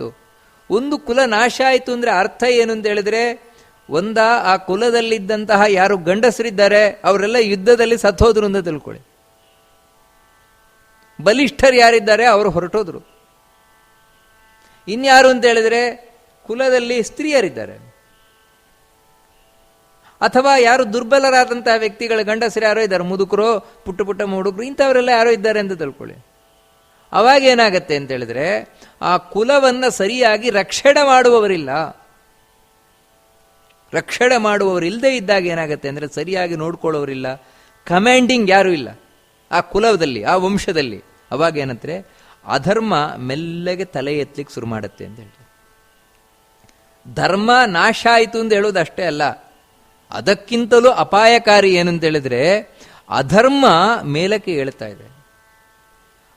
ಏನಾಗ್ತಿತ್ತು ಒಂದು ಕುಲ ನಾಶ ಆಯಿತು ಅಂದ್ರೆ ಅರ್ಥ ಏನು ಅಂತ ಹೇಳಿದ್ರೆ, ಒಂದ ಆ ಕುಲದಲ್ಲಿದ್ದಂತಹ ಯಾರು ಗಂಡಸರಿದ್ದಾರೆ, ಅವರೆಲ್ಲ ಯುದ್ಧದಲ್ಲಿ ಸತ್ತೋದ್ರು ಅಂತ ತಿಳ್ಕೊಳ್ಳಿ. ಬಲಿಷ್ಠರು ಯಾರಿದ್ದಾರೆ, ಅವರು ಹೊರಟೋದ್ರು. ಇನ್ಯಾರು ಅಂತ ಹೇಳಿದ್ರೆ, ಕುಲದಲ್ಲಿ ಸ್ತ್ರೀಯರಿದ್ದಾರೆ. ಅಥವಾ ಯಾರು ದುರ್ಬಲರಾದಂತಹ ವ್ಯಕ್ತಿಗಳ, ಗಂಡಸರು ಯಾರೋ ಇದ್ದಾರೆ, ಮುದುಕರು, ಪುಟ್ಟ ಪುಟ್ಟ ಮುಡುಗರು ಇಂಥವರೆಲ್ಲ ಯಾರೋ ಇದ್ದಾರೆ ಅಂತ ತಿಳ್ಕೊಳ್ಳಿ. ಅವಾಗ ಏನಾಗತ್ತೆ ಅಂತ ಹೇಳಿದ್ರೆ, ಆ ಕುಲವನ್ನು ಸರಿಯಾಗಿ ರಕ್ಷಣೆ ಮಾಡುವವರಿಲ್ಲ. ರಕ್ಷಣೆ ಮಾಡುವವರು ಇಲ್ಲದೆ ಇದ್ದಾಗ ಏನಾಗುತ್ತೆ ಅಂದರೆ ಸರಿಯಾಗಿ ನೋಡ್ಕೊಳ್ಳೋರಿಲ್ಲ. ಕಮ್ಯಾಂಡಿಂಗ್ ಯಾರೂ ಇಲ್ಲ. ಆ ಕುಲದಲ್ಲಿ, ಆ ವಂಶದಲ್ಲಿ. ಅವಾಗ ಏನಂದ್ರೆ, ಅಧರ್ಮ ಮೆಲ್ಲಗೆ ತಲೆ ಎತ್ತಲಿಕ್ಕೆ ಶುರು ಮಾಡುತ್ತೆ ಅಂತ ಹೇಳ್ತಾರೆ ಧರ್ಮ ನಾಶ ಆಯಿತು ಅಂತ ಹೇಳೋದು ಅಷ್ಟೇ ಅಲ್ಲ. ಅದಕ್ಕಿಂತಲೂ ಅಪಾಯಕಾರಿ ಏನಂತ ಹೇಳಿದ್ರೆ, ಅಧರ್ಮ ಮೇಲಕ್ಕೆ ಹೇಳ್ತಾ ಇದೆ.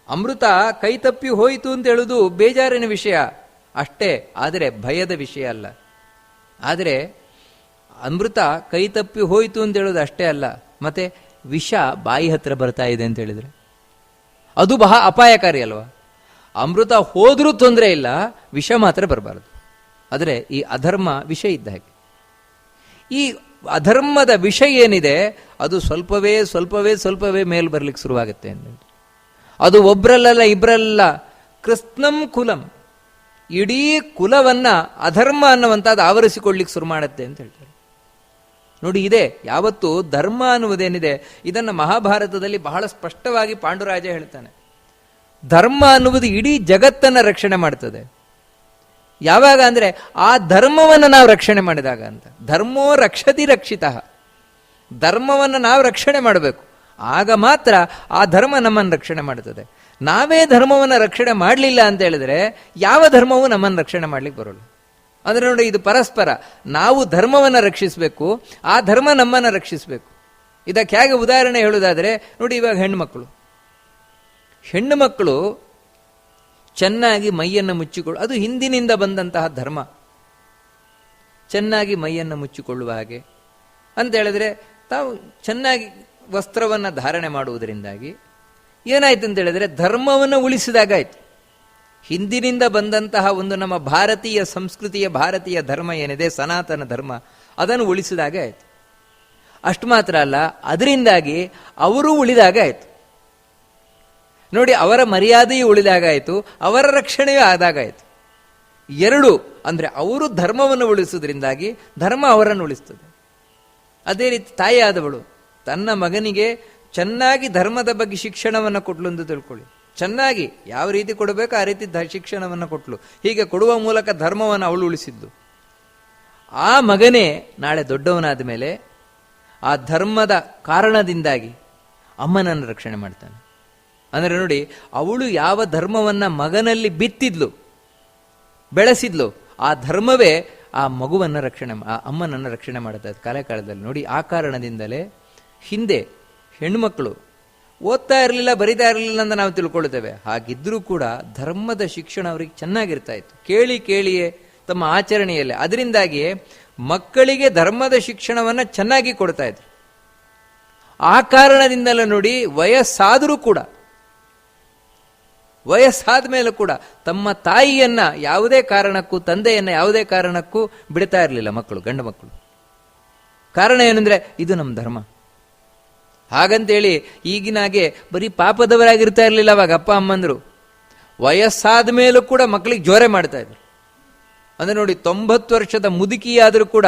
ಅಮೃತ ಕೈ ತಪ್ಪಿ ಹೋಯಿತು ಅಂತ ಹೇಳುವುದು ಬೇಜಾರಿನ ವಿಷಯ. ಅಷ್ಟೇ, ಆದರೆ ಭಯದ ವಿಷಯ ಅಲ್ಲ. ಆದರೆ ಅಮೃತ ಕೈ ತಪ್ಪಿ ಹೋಯಿತು ಅಂತ ಹೇಳೋದು ಅಷ್ಟೇ ಅಲ್ಲ. ಮತ್ತೆ ವಿಷ ಬಾಯಿ ಹತ್ರ ಬರ್ತಾ ಇದೆ ಅಂತ ಹೇಳಿದ್ರೆ? ಅದು ಬಹಳ ಅಪಾಯಕಾರಿ ಅಲ್ವಾ? ಅಮೃತ ಹೋದರೂ ತೊಂದರೆ ಇಲ್ಲ, ವಿಷ ಮಾತ್ರ ಬರಬಾರದು. ಆದರೆ ಈ ಅಧರ್ಮ ವಿಷ ಇದ್ದ ಹಾಗೆ. ಈ ಅಧರ್ಮದ ವಿಷ ಏನಿದೆ, ಅದು ಸ್ವಲ್ಪವೇ ಸ್ವಲ್ಪವೇ ಸ್ವಲ್ಪವೇ ಮೇಲೆ ಬರ್ಲಿಕ್ಕೆ ಶುರುವಾಗುತ್ತೆ ಅಂತ. ಅದು ಒಬ್ರಲ್ಲ ಇಬ್ರಲ್ಲ. ಕೃಷ್ಣಂ ಕುಲಂ. ಇಡೀ ಕುಲವನ್ನ ಅಧರ್ಮ ಅನ್ನುವಂಥದ್ದು ಆವರಿಸಿಕೊಳ್ಳಿಕ್ಕೆ ಶುರು ಮಾಡುತ್ತೆ ಅಂತ ಹೇಳ್ತಾರೆ. ನೋಡಿ, ಇದೆ. ಯಾವತ್ತು ಧರ್ಮ ಅನ್ನುವುದೇನಿದೆ, ಇದನ್ನ ಮಹಾಭಾರತದಲ್ಲಿ ಬಹಳ ಸ್ಪಷ್ಟವಾಗಿ ಪಾಂಡುರಾಜ ಹೇಳ್ತಾನೆ. ಧರ್ಮ ಅನ್ನುವುದು ಇಡೀ ಜಗತ್ತನ್ನ ರಕ್ಷಣೆ ಮಾಡ್ತದೆ. ಯಾವಾಗ ಅಂದ್ರೆ, ಆ ಧರ್ಮವನ್ನು ನಾವು ರಕ್ಷಣೆ ಮಾಡಿದಾಗ ಅಂತ. ಧರ್ಮೋ ರಕ್ಷತಿ ರಕ್ಷಿತ. ಧರ್ಮವನ್ನು ನಾವು ರಕ್ಷಣೆ ಮಾಡಬೇಕು. ಆಗ ಮಾತ್ರ ಆ ಧರ್ಮ ನಮ್ಮನ್ನು ರಕ್ಷಣೆ ಮಾಡುತ್ತದೆ. ನಾವೇ ಧರ್ಮವನ್ನು ರಕ್ಷಣೆ ಮಾಡಲಿಲ್ಲ ಅಂತ ಹೇಳಿದ್ರೆ ಯಾವ ಧರ್ಮವೂ ನಮ್ಮನ್ನು ರಕ್ಷಣೆ ಮಾಡ್ಲಿಕ್ಕೆ ಬರೋಲ್ಲ. ಅಂದ್ರೆ ನೋಡಿ, ಇದು ಪರಸ್ಪರ. ನಾವು ಧರ್ಮವನ್ನು ರಕ್ಷಿಸಬೇಕು, ಆ ಧರ್ಮ ನಮ್ಮನ್ನು ರಕ್ಷಿಸಬೇಕು. ಇದಕ್ಕೆ ಹೇಗೆ ಉದಾಹರಣೆ ಹೇಳುವುದಾದ್ರೆ, ನೋಡಿ ಇವಾಗ ಹೆಣ್ಮಕ್ಳು ಹೆಣ್ಣು ಮಕ್ಕಳು ಚೆನ್ನಾಗಿ ಮೈಯನ್ನು ಮುಚ್ಚಿಕೊಳ್ಳು, ಅದು ಹಿಂದಿನಿಂದ ಬಂದಂತಹ ಧರ್ಮ. ಚೆನ್ನಾಗಿ ಮೈಯನ್ನು ಮುಚ್ಚಿಕೊಳ್ಳುವ ಹಾಗೆ. ಅಂತ ಹೇಳಿದ್ರೆ, ತಾವು ಚೆನ್ನಾಗಿ ವಸ್ತ್ರವನ್ನು ಧಾರಣೆ ಮಾಡುವುದರಿಂದಾಗಿ ಏನಾಯ್ತು ಅಂತ ಹೇಳಿದ್ರೆ ಧರ್ಮವನ್ನು ಉಳಿಸಿದಾಗಾಯ್ತು ಹಿಂದಿನಿಂದ ಬಂದಂತಹ ಒಂದು ನಮ್ಮ ಭಾರತೀಯ ಸಂಸ್ಕೃತಿಯ ಭಾರತೀಯ ಧರ್ಮ ಏನಿದೆ, ಸನಾತನ ಧರ್ಮ, ಅದನ್ನು ಉಳಿಸಿದಾಗ ಆಯ್ತು. ಅಷ್ಟು ಮಾತ್ರ ಅಲ್ಲ, ಅದರಿಂದಾಗಿ ಅವರು ಉಳಿದಾಗ ಆಯ್ತು. ನೋಡಿ, ಅವರ ಮರ್ಯಾದೆಯು ಉಳಿದಾಗಾಯಿತು ಅವರ ರಕ್ಷಣೆಯೂ ಆದಾಗಾಯಿತು ಎರಡು, ಅಂದರೆ ಅವರು ಧರ್ಮವನ್ನು ಉಳಿಸುವುದರಿಂದಾಗಿ ಧರ್ಮ ಅವರನ್ನು ಉಳಿಸ್ತದೆ. ಅದೇ ರೀತಿ ತಾಯಿಯಾದವಳು. ತನ್ನ ಮಗನಿಗೆ ಚೆನ್ನಾಗಿ ಧರ್ಮದ ಬಗ್ಗೆ ಶಿಕ್ಷಣವನ್ನು ಕೊಟ್ಲು ಎಂದು ತಿಳ್ಕೊಳ್ಳಿ. ಚೆನ್ನಾಗಿ ಯಾವ ರೀತಿ ಕೊಡಬೇಕು ಆ ರೀತಿ ಶಿಕ್ಷಣವನ್ನು ಕೊಟ್ಲು. ಹೀಗೆ ಕೊಡುವ ಮೂಲಕ ಧರ್ಮವನ್ನು ಅವಳು ಉಳಿಸಿದ್ದು. ಆ ಮಗನೇ ನಾಳೆ ದೊಡ್ಡವನಾದ ಮೇಲೆ ಆ ಧರ್ಮದ ಕಾರಣದಿಂದಾಗಿ ಅಮ್ಮನನ್ನು ರಕ್ಷಣೆ ಮಾಡ್ತಾನೆ. ಅಂದರೆ ನೋಡಿ, ಅವಳು ಯಾವ ಧರ್ಮವನ್ನು ಮಗನಲ್ಲಿ ಬಿತ್ತಿದ್ಲು, ಬೆಳೆಸಿದ್ಲು, ಆ ಧರ್ಮವೇ ಆ ಮಗುವನ್ನು ರಕ್ಷಣೆ ಆ ಅಮ್ಮನನ್ನು ರಕ್ಷಣೆ ಮಾಡುತ್ತೆ ಅದು ಕಾಲ ಕಾಲದಲ್ಲಿ ನೋಡಿ, ಆ ಕಾರಣದಿಂದಲೇ ಹಿಂದೆ ಹೆಣ್ಮಕ್ಳು ಓದ್ತಾ ಇರಲಿಲ್ಲ, ಬರಿತಾ ಇರಲಿಲ್ಲ ಅಂತ ನಾವು ತಿಳ್ಕೊಳ್ತೇವೆ. ಹಾಗಿದ್ರೂ ಕೂಡ ಧರ್ಮದ ಶಿಕ್ಷಣ ಅವರಿಗೆ ಚೆನ್ನಾಗಿರ್ತಾ ಇತ್ತು. ಕೇಳಿ ಕೇಳಿಯೇ ತಮ್ಮ ಆಚರಣೆಯಲ್ಲಿ. ಅದರಿಂದಾಗಿಯೇ ಮಕ್ಕಳಿಗೆ ಧರ್ಮದ ಶಿಕ್ಷಣವನ್ನ ಚೆನ್ನಾಗಿ ಕೊಡ್ತಾ ಇದ್ರು. ಆ ಕಾರಣದಿಂದಲೇ ನೋಡಿ ವಯಸ್ಸಾದರೂ ಕೂಡ, ವಯಸ್ಸಾದ ಮೇಲೆ ಕೂಡ ತಮ್ಮ ತಾಯಿಯನ್ನ ಯಾವುದೇ ಕಾರಣಕ್ಕೂ, ತಂದೆಯನ್ನ ಯಾವುದೇ ಕಾರಣಕ್ಕೂ ಬಿಡ್ತಾ ಇರಲಿಲ್ಲ ಮಕ್ಕಳು, ಗಂಡು ಮಕ್ಕಳು. ಕಾರಣ ಏನಂದ್ರೆ ಇದು ನಮ್ಮ ಧರ್ಮ. ಹಾಗಂತೇಳಿ ಈಗಿನಾಗೆ ಬರೀ ಪಾಪದವರಾಗಿರ್ತಾ ಇರಲಿಲ್ಲ ಅವಾಗ ಅಪ್ಪ ಅಮ್ಮಂದರು. ವಯಸ್ಸಾದ ಮೇಲೂ ಕೂಡ ಮಕ್ಕಳಿಗೆ ಜೋರೆ ಮಾಡ್ತಾ ಇದ್ರು. ಅಂದರೆ ನೋಡಿ ತೊಂಬತ್ತು ವರ್ಷದ ಮುದುಕಿಯಾದರೂ ಕೂಡ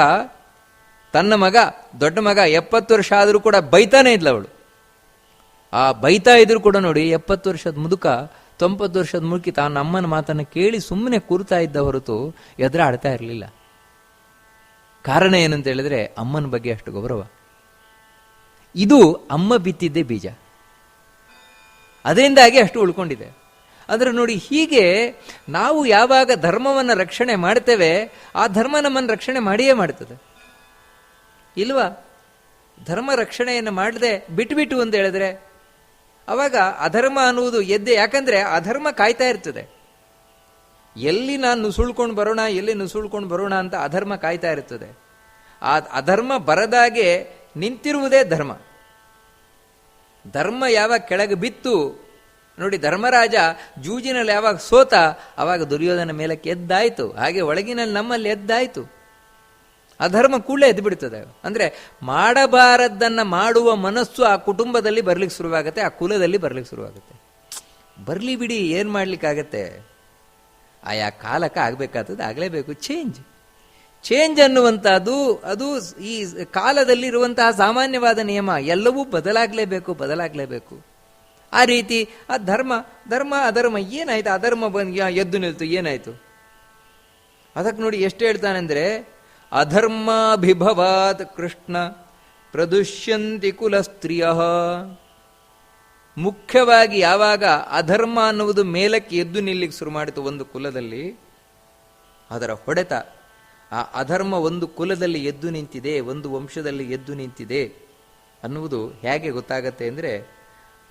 ತನ್ನ ಮಗ, ದೊಡ್ಡ ಮಗ ಎಪ್ಪತ್ತು ವರ್ಷ ಆದರೂ ಕೂಡ ಬೈತಾನೆ ಇದ್ಲ ಅವಳು. ಆ ಬೈತಾ ಇದ್ರು ಕೂಡ ನೋಡಿ ಎಪ್ಪತ್ತು ವರ್ಷದ ಮುದುಕ, ತೊಂಬತ್ತು ವರ್ಷದ ಮುದುಕಿ ತಾನು ಅಮ್ಮನ ಮಾತನ್ನು ಕೇಳಿ ಸುಮ್ಮನೆ ಕೂರ್ತಾ ಇದ್ದ ಹೊರತು ಎದುರಾಡ್ತಾ ಇರಲಿಲ್ಲ. ಕಾರಣ ಏನಂತ ಹೇಳಿದ್ರೆ ಅಮ್ಮನ ಬಗ್ಗೆ ಅಷ್ಟು ಗೌರವ. ಇದು ಅಮ್ಮ ಬಿತ್ತಿದ್ದೆ ಬೀಜ. ಅದರಿಂದಾಗಿ ಅಷ್ಟು ಉಳ್ಕೊಂಡಿದೆ. ಆದರೆ ನೋಡಿ ಹೀಗೆ ನಾವು ಯಾವಾಗ ಧರ್ಮವನ್ನು ರಕ್ಷಣೆ ಮಾಡ್ತೇವೆ, ಆ ಧರ್ಮ ನಮ್ಮನ್ನು ರಕ್ಷಣೆ ಮಾಡಿಯೇ ಮಾಡ್ತದೆ. ಇಲ್ವಾ? ಧರ್ಮ ರಕ್ಷಣೆಯನ್ನು ಮಾಡದೆ ಬಿಟ್ಬಿಟ್ಟು ಅಂತ ಹೇಳಿದ್ರೆ, ಅವಾಗ ಅಧರ್ಮ ಅನ್ನುವುದು ಎದ್ದೆ, ಯಾಕಂದ್ರೆ ಅಧರ್ಮ ಕಾಯ್ತಾ ಇರ್ತದೆ. ಎಲ್ಲಿ ನಾನು ನುಸುಳ್ಕೊಂಡು ಬರೋಣ, ಎಲ್ಲಿ ನುಸುಳ್ಕೊಂಡು ಬರೋಣ ಅಂತ ಅಧರ್ಮ ಕಾಯ್ತಾ ಇರ್ತದೆ. ಆ ಅಧರ್ಮ ಬರದಾಗೆ ನಿಂತಿರುವುದೇ ಧರ್ಮ. ಧರ್ಮ ಯಾವಾಗ ಕೆಳಗೆ ಬಿತ್ತು, ನೋಡಿ ಧರ್ಮರಾಜ ಜೂಜಿನಲ್ಲಿ ಯಾವಾಗ ಸೋತ ಆವಾಗ ದುರ್ಯೋಧನ ಮೇಲಕ್ಕೆ ಎದ್ದಾಯಿತು ಹಾಗೆ ಒಳಗಿನಲ್ಲಿ ನಮ್ಮಲ್ಲಿ ಎದ್ದಾಯಿತು. ಅಧರ್ಮ ಕೂಡಲೇ ಎದ್ದು ಬಿಡ್ತದೆ. ಅಂದರೆ ಮಾಡಬಾರದ್ದನ್ನು ಮಾಡುವ ಮನಸ್ಸು ಆ ಕುಟುಂಬದಲ್ಲಿ ಬರ್ಲಿಕ್ಕೆ ಶುರುವಾಗುತ್ತೆ, ಆ ಕುಲದಲ್ಲಿ ಬರ್ಲಿಕ್ಕೆ ಶುರುವಾಗುತ್ತೆ. ಬರಲಿ ಬಿಡಿ, ಏನು ಮಾಡಲಿಕ್ಕಾಗತ್ತೆ? ಆಯಾ ಕಾಲಕ್ಕೆ ಆಗಬೇಕಾದದ್ದು ಆಗಲೇಬೇಕು ಚೇಂಜ್ ಚೇಂಜ್ ಅನ್ನುವಂಥದ್ದು, ಅದು ಈ ಕಾಲದಲ್ಲಿ ಇರುವಂತಹ ಸಾಮಾನ್ಯವಾದ ನಿಯಮ. ಎಲ್ಲವೂ ಬದಲಾಗಲೇಬೇಕು ಬದಲಾಗಲೇಬೇಕು. ಆ ರೀತಿ, ಆ ಧರ್ಮ ಧರ್ಮ, ಅಧರ್ಮ, ಏನಾಯ್ತು? ಅಧರ್ಮ ಬಂದ ಎದ್ದು ನಿಲ್ತು, ಏನಾಯ್ತು? ಅದಕ್ಕೆ ನೋಡಿ ಎಷ್ಟು ಹೇಳ್ತಾನೆಂದ್ರೆ, ಅಧರ್ಮಾಭಿಭವಾತ್ ಕೃಷ್ಣ ಪ್ರದುಷ್ಯಂತಿ ಕುಲ ಸ್ತ್ರೀಯ ಮುಖ್ಯವಾಗಿ ಯಾವಾಗ ಅಧರ್ಮ ಅನ್ನುವುದು ಮೇಲಕ್ಕೆ ಎದ್ದು ನಿಲ್ಲಿಕ್ಕೆ ಶುರು ಮಾಡಿತು ಒಂದು ಕುಲದಲ್ಲಿ, ಅದರ ಹೊಡೆತ. ಆ ಅಧರ್ಮ ಒಂದು ಕುಲದಲ್ಲಿ ಎದ್ದು ನಿಂತಿದೆ, ಒಂದು ವಂಶದಲ್ಲಿ ಎದ್ದು ನಿಂತಿದೆ ಅನ್ನುವುದು ಹೇಗೆ ಗೊತ್ತಾಗತ್ತೆ ಅಂದರೆ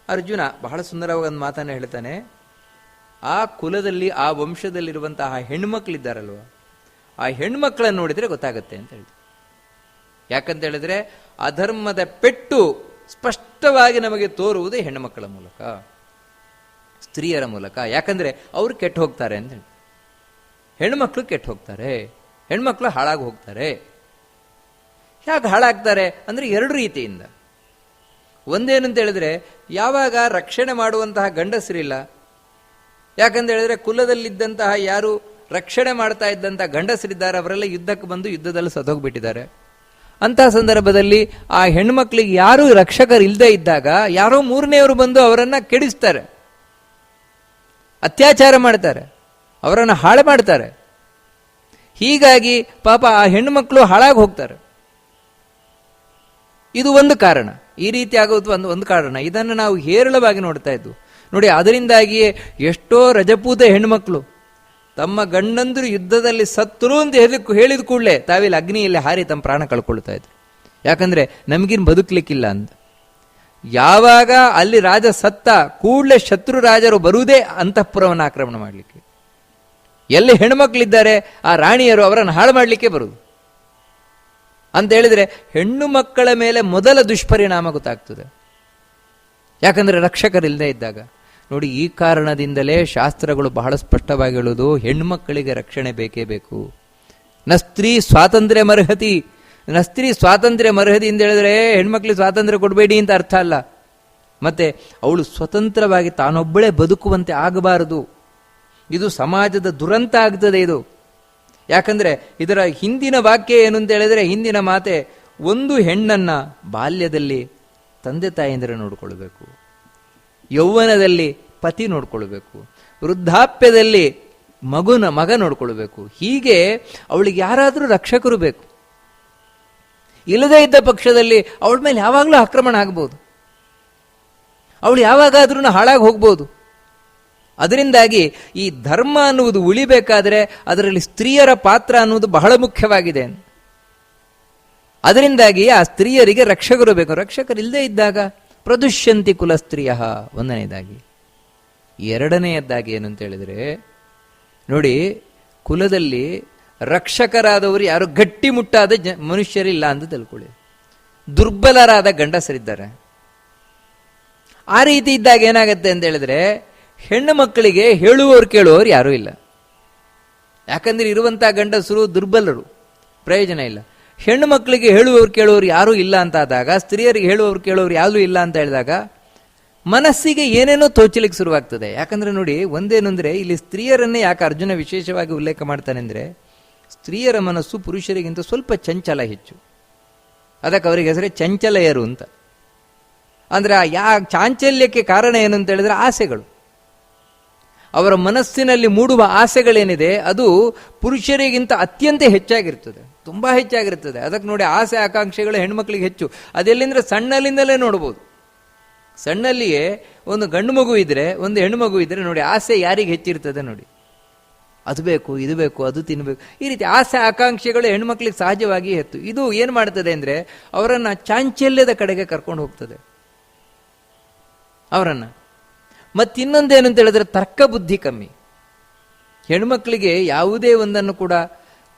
ಅರ್ಜುನ ಬಹಳ ಸುಂದರವಾಗಿ ಒಂದು ಮಾತನ್ನು ಹೇಳ್ತಾನೆ, ಆ ಕುಲದಲ್ಲಿ, ಆ ವಂಶದಲ್ಲಿರುವಂತಹ ಹೆಣ್ಮಕ್ಳಿದ್ದಾರಲ್ವ, ಆ ಹೆಣ್ಮಕ್ಳನ್ನು ನೋಡಿದರೆ ಗೊತ್ತಾಗತ್ತೆ ಅಂತ ಹೇಳಿ ಯಾಕಂತ ಹೇಳಿದ್ರೆ ಅಧರ್ಮದ ಪೆಟ್ಟು ಸ್ಪಷ್ಟವಾಗಿ ನಮಗೆ ತೋರುವುದು ಹೆಣ್ಣುಮಕ್ಕಳ ಮೂಲಕ, ಸ್ತ್ರೀಯರ ಮೂಲಕ. ಯಾಕಂದ್ರೆ ಅವರು ಕೆಟ್ಟ ಹೋಗ್ತಾರೆ ಅಂತ ಹೇಳಿ ಹೆಣ್ಮಕ್ಳು ಕೆಟ್ಟ ಹೋಗ್ತಾರೆ. ಹೆಣ್ಮಕ್ಳು ಹಾಳಾಗಿ ಹೋಗ್ತಾರೆ. ಯಾಕೆ ಹಾಳಾಗ್ತಾರೆ? ಅಂದರೆ ಎರಡು ರೀತಿಯಿಂದ. ಒಂದೇನಂತ ಹೇಳಿದ್ರೆ, ಯಾವಾಗ ರಕ್ಷಣೆ ಮಾಡುವಂತಹ ಗಂಡಸರಿಲ್ಲ, ಯಾಕಂತ ಹೇಳಿದ್ರೆ ಕುಲದಲ್ಲಿದ್ದಂತಹ ಯಾರು ರಕ್ಷಣೆ ಮಾಡ್ತಾ ಇದ್ದಂತಹ ಗಂಡಸರಿದ್ದಾರೆ, ಅವರೆಲ್ಲ ಯುದ್ಧಕ್ಕೆ ಬಂದು ಯುದ್ಧದಲ್ಲಿ ಸತ್ತೋಗ್ಬಿಟ್ಟಿದ್ದಾರೆ. ಅಂತಹ ಸಂದರ್ಭದಲ್ಲಿ ಆ ಹೆಣ್ಮಕ್ಳಿಗೆ ಯಾರು ರಕ್ಷಕರು ಇಲ್ಲದೆ ಇದ್ದಾಗ, ಯಾರೋ ಮೂರನೆಯವರು ಬಂದು ಅವರನ್ನ ಕೆಡಿಸ್ತಾರೆ. ಅತ್ಯಾಚಾರ ಮಾಡ್ತಾರೆ. ಅವರನ್ನು ಹಾಳು ಮಾಡ್ತಾರೆ. ಹೀಗಾಗಿ ಪಾಪ ಆ ಹೆಣ್ಣುಮಕ್ಕಳು ಹಾಳಾಗಿ ಹೋಗ್ತಾರೆ. ಇದು ಒಂದು ಕಾರಣ. ಈ ರೀತಿ ಆಗೋದು ಒಂದು ಒಂದು ಕಾರಣ. ಇದನ್ನು ನಾವು ಹೇರಳವಾಗಿ ನೋಡ್ತಾ ಇದ್ವು ನೋಡಿ, ಅದರಿಂದಾಗಿಯೇ ಎಷ್ಟೋ ರಜಪೂತ ಹೆಣ್ಮಕ್ಳು ತಮ್ಮ ಗಂಡಂದರು ಯುದ್ಧದಲ್ಲಿ ಸತ್ತರು ಅಂತ ಹೇಳಿ ಹೇಳಿದ ಕೂಡಲೇ ತಾವಿಲ್ಲಿ ಅಗ್ನಿಯಲ್ಲಿ ಹಾರಿ ತಮ್ಮ ಪ್ರಾಣ ಕಳ್ಕೊಳ್ತಾ ಇದ್ರು. ಯಾಕಂದ್ರೆ ನಮಗಿನ್ ಬದುಕಲಿಕ್ಕಿಲ್ಲ ಅಂತ. ಯಾವಾಗ ಅಲ್ಲಿ ರಾಜ ಸತ್ತ ಕೂಡಲೇ ಶತ್ರು ರಾಜರು ಬರುವುದೇ ಅಂತಃಪುರವನ್ನು ಆಕ್ರಮಣ ಮಾಡಲಿಕ್ಕೆ. ಎಲ್ಲಿ ಹೆಣ್ಮಕ್ಳಿದ್ದಾರೆ, ಆ ರಾಣಿಯರು ಅವರನ್ನು ಹಾಳು ಮಾಡಲಿಕ್ಕೆ ಬರುವುದು. ಅಂತ ಹೇಳಿದರೆ ಹೆಣ್ಣು ಮಕ್ಕಳ ಮೇಲೆ ಮೊದಲ ದುಷ್ಪರಿಣಾಮ ಗೊತ್ತಾಗ್ತದೆ. ಯಾಕಂದರೆ ರಕ್ಷಕರಿಲ್ಲದೆ ಇದ್ದಾಗ. ನೋಡಿ, ಈ ಕಾರಣದಿಂದಲೇ ಶಾಸ್ತ್ರಗಳು ಬಹಳ ಸ್ಪಷ್ಟವಾಗಿ ಹೇಳೋದು ಹೆಣ್ಮಕ್ಕಳಿಗೆ ರಕ್ಷಣೆ ಬೇಕೇ ಬೇಕು. ನ ಸ್ತ್ರೀ ಸ್ವಾತಂತ್ರ್ಯ ಮರ್ಹತಿ, ನ ಸ್ತ್ರೀ ಸ್ವಾತಂತ್ರ್ಯ ಮರ್ಹತಿ ಅಂತ ಹೇಳಿದ್ರೆ ಹೆಣ್ಮಕ್ಳಿಗೆ ಸ್ವಾತಂತ್ರ್ಯ ಕೊಡಬೇಡಿ ಅಂತ ಅರ್ಥ ಅಲ್ಲ. ಮತ್ತೆ ಅವಳು ಸ್ವತಂತ್ರವಾಗಿ ತಾನೊಬ್ಬಳೇ ಬದುಕುವಂತೆ ಆಗಬಾರದು. ಇದು ಸಮಾಜದ ದುರಂತ ಆಗ್ತದೆ ಇದು. ಯಾಕಂದ್ರೆ ಇದರ ಹಿಂದಿನ ವಾಕ್ಯ ಏನು ಅಂತ ಹೇಳಿದ್ರೆ ಹಿಂದಿನ ಮಾತೆ ಒಂದು ಹೆಣ್ಣನ್ನ ಬಾಲ್ಯದಲ್ಲಿ ತಂದೆ ತಾಯಂದಿರ ನೋಡ್ಕೊಳ್ಬೇಕು. ಯೌವನದಲ್ಲಿ ಪತಿ ನೋಡ್ಕೊಳ್ಬೇಕು. ವೃದ್ಧಾಪ್ಯದಲ್ಲಿ ಮಗುನ ಮಗ ನೋಡ್ಕೊಳ್ಬೇಕು. ಹೀಗೆ ಅವಳಿಗೆ ಯಾರಾದರೂ ರಕ್ಷಕರು ಬೇಕು. ಇಲ್ಲದೇ ಇದ್ದ ಪಕ್ಷದಲ್ಲಿ ಅವಳ ಮೇಲೆ ಯಾವಾಗಲೂ ಆಕ್ರಮಣ ಆಗ್ಬೋದು. ಅವಳು ಯಾವಾಗಾದ್ರೂ ಹಾಳಾಗಿ ಹೋಗ್ಬೋದು. ಅದರಿಂದಾಗಿ ಈ ಧರ್ಮ ಅನ್ನುವುದು ಉಳಿಬೇಕಾದರೆ ಅದರಲ್ಲಿ ಸ್ತ್ರೀಯರ ಪಾತ್ರ ಅನ್ನುವುದು ಬಹಳ ಮುಖ್ಯವಾಗಿದೆ. ಅದರಿಂದಾಗಿ ಆ ಸ್ತ್ರೀಯರಿಗೆ ರಕ್ಷಕರು ಬೇಕು. ರಕ್ಷಕರು ಇಲ್ಲದೆ ಇದ್ದಾಗ ಪ್ರದುಷ್ಯಂತಿ ಕುಲ ಸ್ತ್ರೀಯ ಒಂದನೇದಾಗಿ. ಎರಡನೆಯದ್ದಾಗಿ ಏನು ಅಂತ ಹೇಳಿದ್ರೆ, ನೋಡಿ, ಕುಲದಲ್ಲಿ ರಕ್ಷಕರಾದವರು ಯಾರು? ಗಟ್ಟಿಮುಟ್ಟಾದ ಜ, ಮನುಷ್ಯರಿಲ್ಲ ಅಂತ ತಿಳ್ಕೊಳ್ಳಿ. ದುರ್ಬಲರಾದ ಗಂಡಸರಿದ್ದಾರೆ. ಆ ರೀತಿ ಇದ್ದಾಗ ಏನಾಗುತ್ತೆ ಅಂತ ಹೇಳಿದ್ರೆ ಹೆಣ್ಣು ಮಕ್ಕಳಿಗೆ ಹೇಳುವವರು ಕೇಳುವವರು ಯಾರೂ ಇಲ್ಲ. ಯಾಕಂದ್ರೆ ಇರುವಂತಹ ಗಂಡಸರು ದುರ್ಬಲರು, ಪ್ರಯೋಜನ ಇಲ್ಲ. ಹೆಣ್ಣು ಮಕ್ಕಳಿಗೆ ಹೇಳುವವರು ಕೇಳುವವರು ಯಾರೂ ಇಲ್ಲ ಅಂತ ಆದಾಗ, ಸ್ತ್ರೀಯರಿಗೆ ಹೇಳುವವರು ಕೇಳುವವರು ಯಾರೂ ಇಲ್ಲ ಅಂತ ಹೇಳಿದಾಗ, ಮನಸ್ಸಿಗೆ ಏನೇನೋ ತೋಚಲಿಕ್ಕೆ ಶುರುವಾಗ್ತದೆ. ಯಾಕಂದ್ರೆ ನೋಡಿ ಒಂದೇನು ಅಂದ್ರೆ ಇಲ್ಲಿ ಸ್ತ್ರೀಯರನ್ನೇ ಯಾಕೆ ಅರ್ಜುನ ವಿಶೇಷವಾಗಿ ಉಲ್ಲೇಖ ಮಾಡ್ತಾನೆ ಅಂದ್ರೆ ಸ್ತ್ರೀಯರ ಮನಸ್ಸು ಪುರುಷರಿಗಿಂತ ಸ್ವಲ್ಪ ಚಂಚಲ ಹೆಚ್ಚು. ಅದಕ್ಕೆ ಅವರಿಗೆ ಹೆಸರೇ ಚಂಚಲೆಯರು ಅಂತ. ಅಂದ್ರೆ ಆ ಯಾ ಚಾಂಚಲ್ಯಕ್ಕೆ ಕಾರಣ ಏನು ಅಂತ ಹೇಳಿದ್ರೆ ಆಸೆಗಳು. ಅವರ ಮನಸ್ಸಿನಲ್ಲಿ ಮೂಡುವ ಆಸೆಗಳೇನಿದೆ, ಅದು ಪುರುಷರಿಗಿಂತ ಅತ್ಯಂತ ಹೆಚ್ಚಾಗಿರ್ತದೆ. ತುಂಬ ಹೆಚ್ಚಾಗಿರ್ತದೆ. ಅದಕ್ಕೆ ನೋಡಿ ಆಸೆ ಆಕಾಂಕ್ಷೆಗಳು ಹೆಣ್ಮಕ್ಳಿಗೆ ಹೆಚ್ಚು. ಅದೆಲ್ಲಿಂದ್ರೆ ಸಣ್ಣಲ್ಲಿಂದಲೇ ನೋಡ್ಬೋದು. ಸಣ್ಣಲ್ಲಿಯೇ ಒಂದು ಗಂಡು ಮಗು ಇದ್ರೆ, ಒಂದು ಹೆಣ್ಣು ಮಗು ಇದ್ರೆ ನೋಡಿ ಆಸೆ ಯಾರಿಗೆ ಹೆಚ್ಚಿರ್ತದೆ ನೋಡಿ. ಅದು ಬೇಕು, ಇದು ಬೇಕು, ಅದು ತಿನ್ನಬೇಕು ಈ ರೀತಿ ಆಸೆ ಆಕಾಂಕ್ಷೆಗಳು ಹೆಣ್ಮಕ್ಳಿಗೆ ಸಹಜವಾಗಿ ಹೆತ್ತು ಇದು ಏನು ಮಾಡ್ತದೆ ಅಂದ್ರೆ ಅವರನ್ನು ಚಾಂಚಲ್ಯದ ಕಡೆಗೆ ಕರ್ಕೊಂಡು ಹೋಗ್ತದೆ. ಅವರನ್ನ. ಮತ್ತಿನ್ನೊಂದೇನು ಅಂತ ಹೇಳಿದ್ರೆ ತರ್ಕ ಬುದ್ಧಿ ಕಮ್ಮಿ. ಹೆಣ್ಮಕ್ಳಿಗೆ ಯಾವುದೇ ಒಂದನ್ನು ಕೂಡ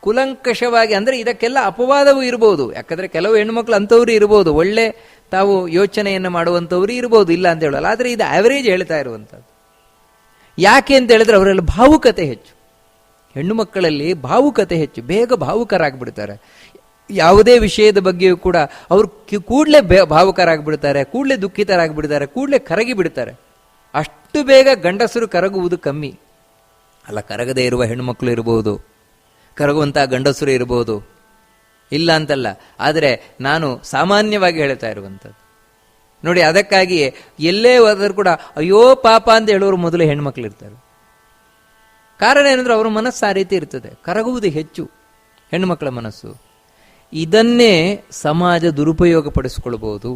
ಕುಲಂಕಷವಾಗಿ, ಅಂದ್ರೆ ಇದಕ್ಕೆಲ್ಲ ಅಪವಾದವೂ ಇರಬಹುದು ಯಾಕಂದ್ರೆ ಕೆಲವು ಹೆಣ್ಮಕ್ಳು ಅಂಥವ್ರು ಇರಬಹುದು ಒಳ್ಳೆ ತಾವು ಯೋಚನೆಯನ್ನು ಮಾಡುವಂಥವ್ರು ಇರಬಹುದು ಇಲ್ಲ ಅಂತ ಹೇಳಲ್ಲ. ಆದರೆ ಇದು ಆವರೇಜ್ ಹೇಳ್ತಾ ಇರುವಂಥದ್ದು. ಯಾಕೆ ಅಂತ ಹೇಳಿದ್ರೆ ಅವರಲ್ಲಿ ಭಾವುಕತೆ ಹೆಚ್ಚು. ಹೆಣ್ಣು ಮಕ್ಕಳಲ್ಲಿ ಭಾವುಕತೆ ಹೆಚ್ಚು. ಬೇಗ ಭಾವುಕರಾಗ್ಬಿಡ್ತಾರೆ. ಯಾವುದೇ ವಿಷಯದ ಬಗ್ಗೆಯೂ ಕೂಡ ಅವರು ಕೂಡಲೇ ಬೇ, ಭಾವುಕರಾಗ್ಬಿಡ್ತಾರೆ, ಕೂಡಲೇ ದುಃಖಿತರಾಗ್ಬಿಡ್ತಾರೆ, ಕೂಡಲೇ ಕರಗಿ ಬಿಡ್ತಾರೆ ಅಷ್ಟು ಬೇಗ ಗಂಡಸರು ಕರಗುವುದು ಕಮ್ಮಿ. ಅಲ್ಲ, ಕರಗದೇ ಇರುವ ಹೆಣ್ಣುಮಕ್ಕಳು ಇರಬಹುದು ಕರಗುವಂತಹ ಗಂಡಸರು ಇರಬಹುದು ಇಲ್ಲ ಅಂತಲ್ಲ. ಆದರೆ ನಾನು ಸಾಮಾನ್ಯವಾಗಿ ಹೇಳ್ತಾ ಇರುವಂಥದ್ದು, ನೋಡಿ ಅದಕ್ಕಾಗಿ ಎಲ್ಲೇ ಹೋದರೂ ಕೂಡ, ಅಯ್ಯೋ ಪಾಪ ಅಂತ ಹೇಳೋರು ಮೊದಲು ಹೆಣ್ಮಕ್ಳು ಇರ್ತಾರೆ. ಕಾರಣ ಏನಂದ್ರೆ ಅವರ ಮನಸ್ಸು ಆ ರೀತಿ ಇರ್ತದೆ. ಕರಗುವುದು ಹೆಚ್ಚು ಹೆಣ್ಣುಮಕ್ಕಳ ಮನಸ್ಸು. ಇದನ್ನೇ ಸಮಾಜ ದುರುಪಯೋಗ ಪಡಿಸಿಕೊಳ್ಬಹುದು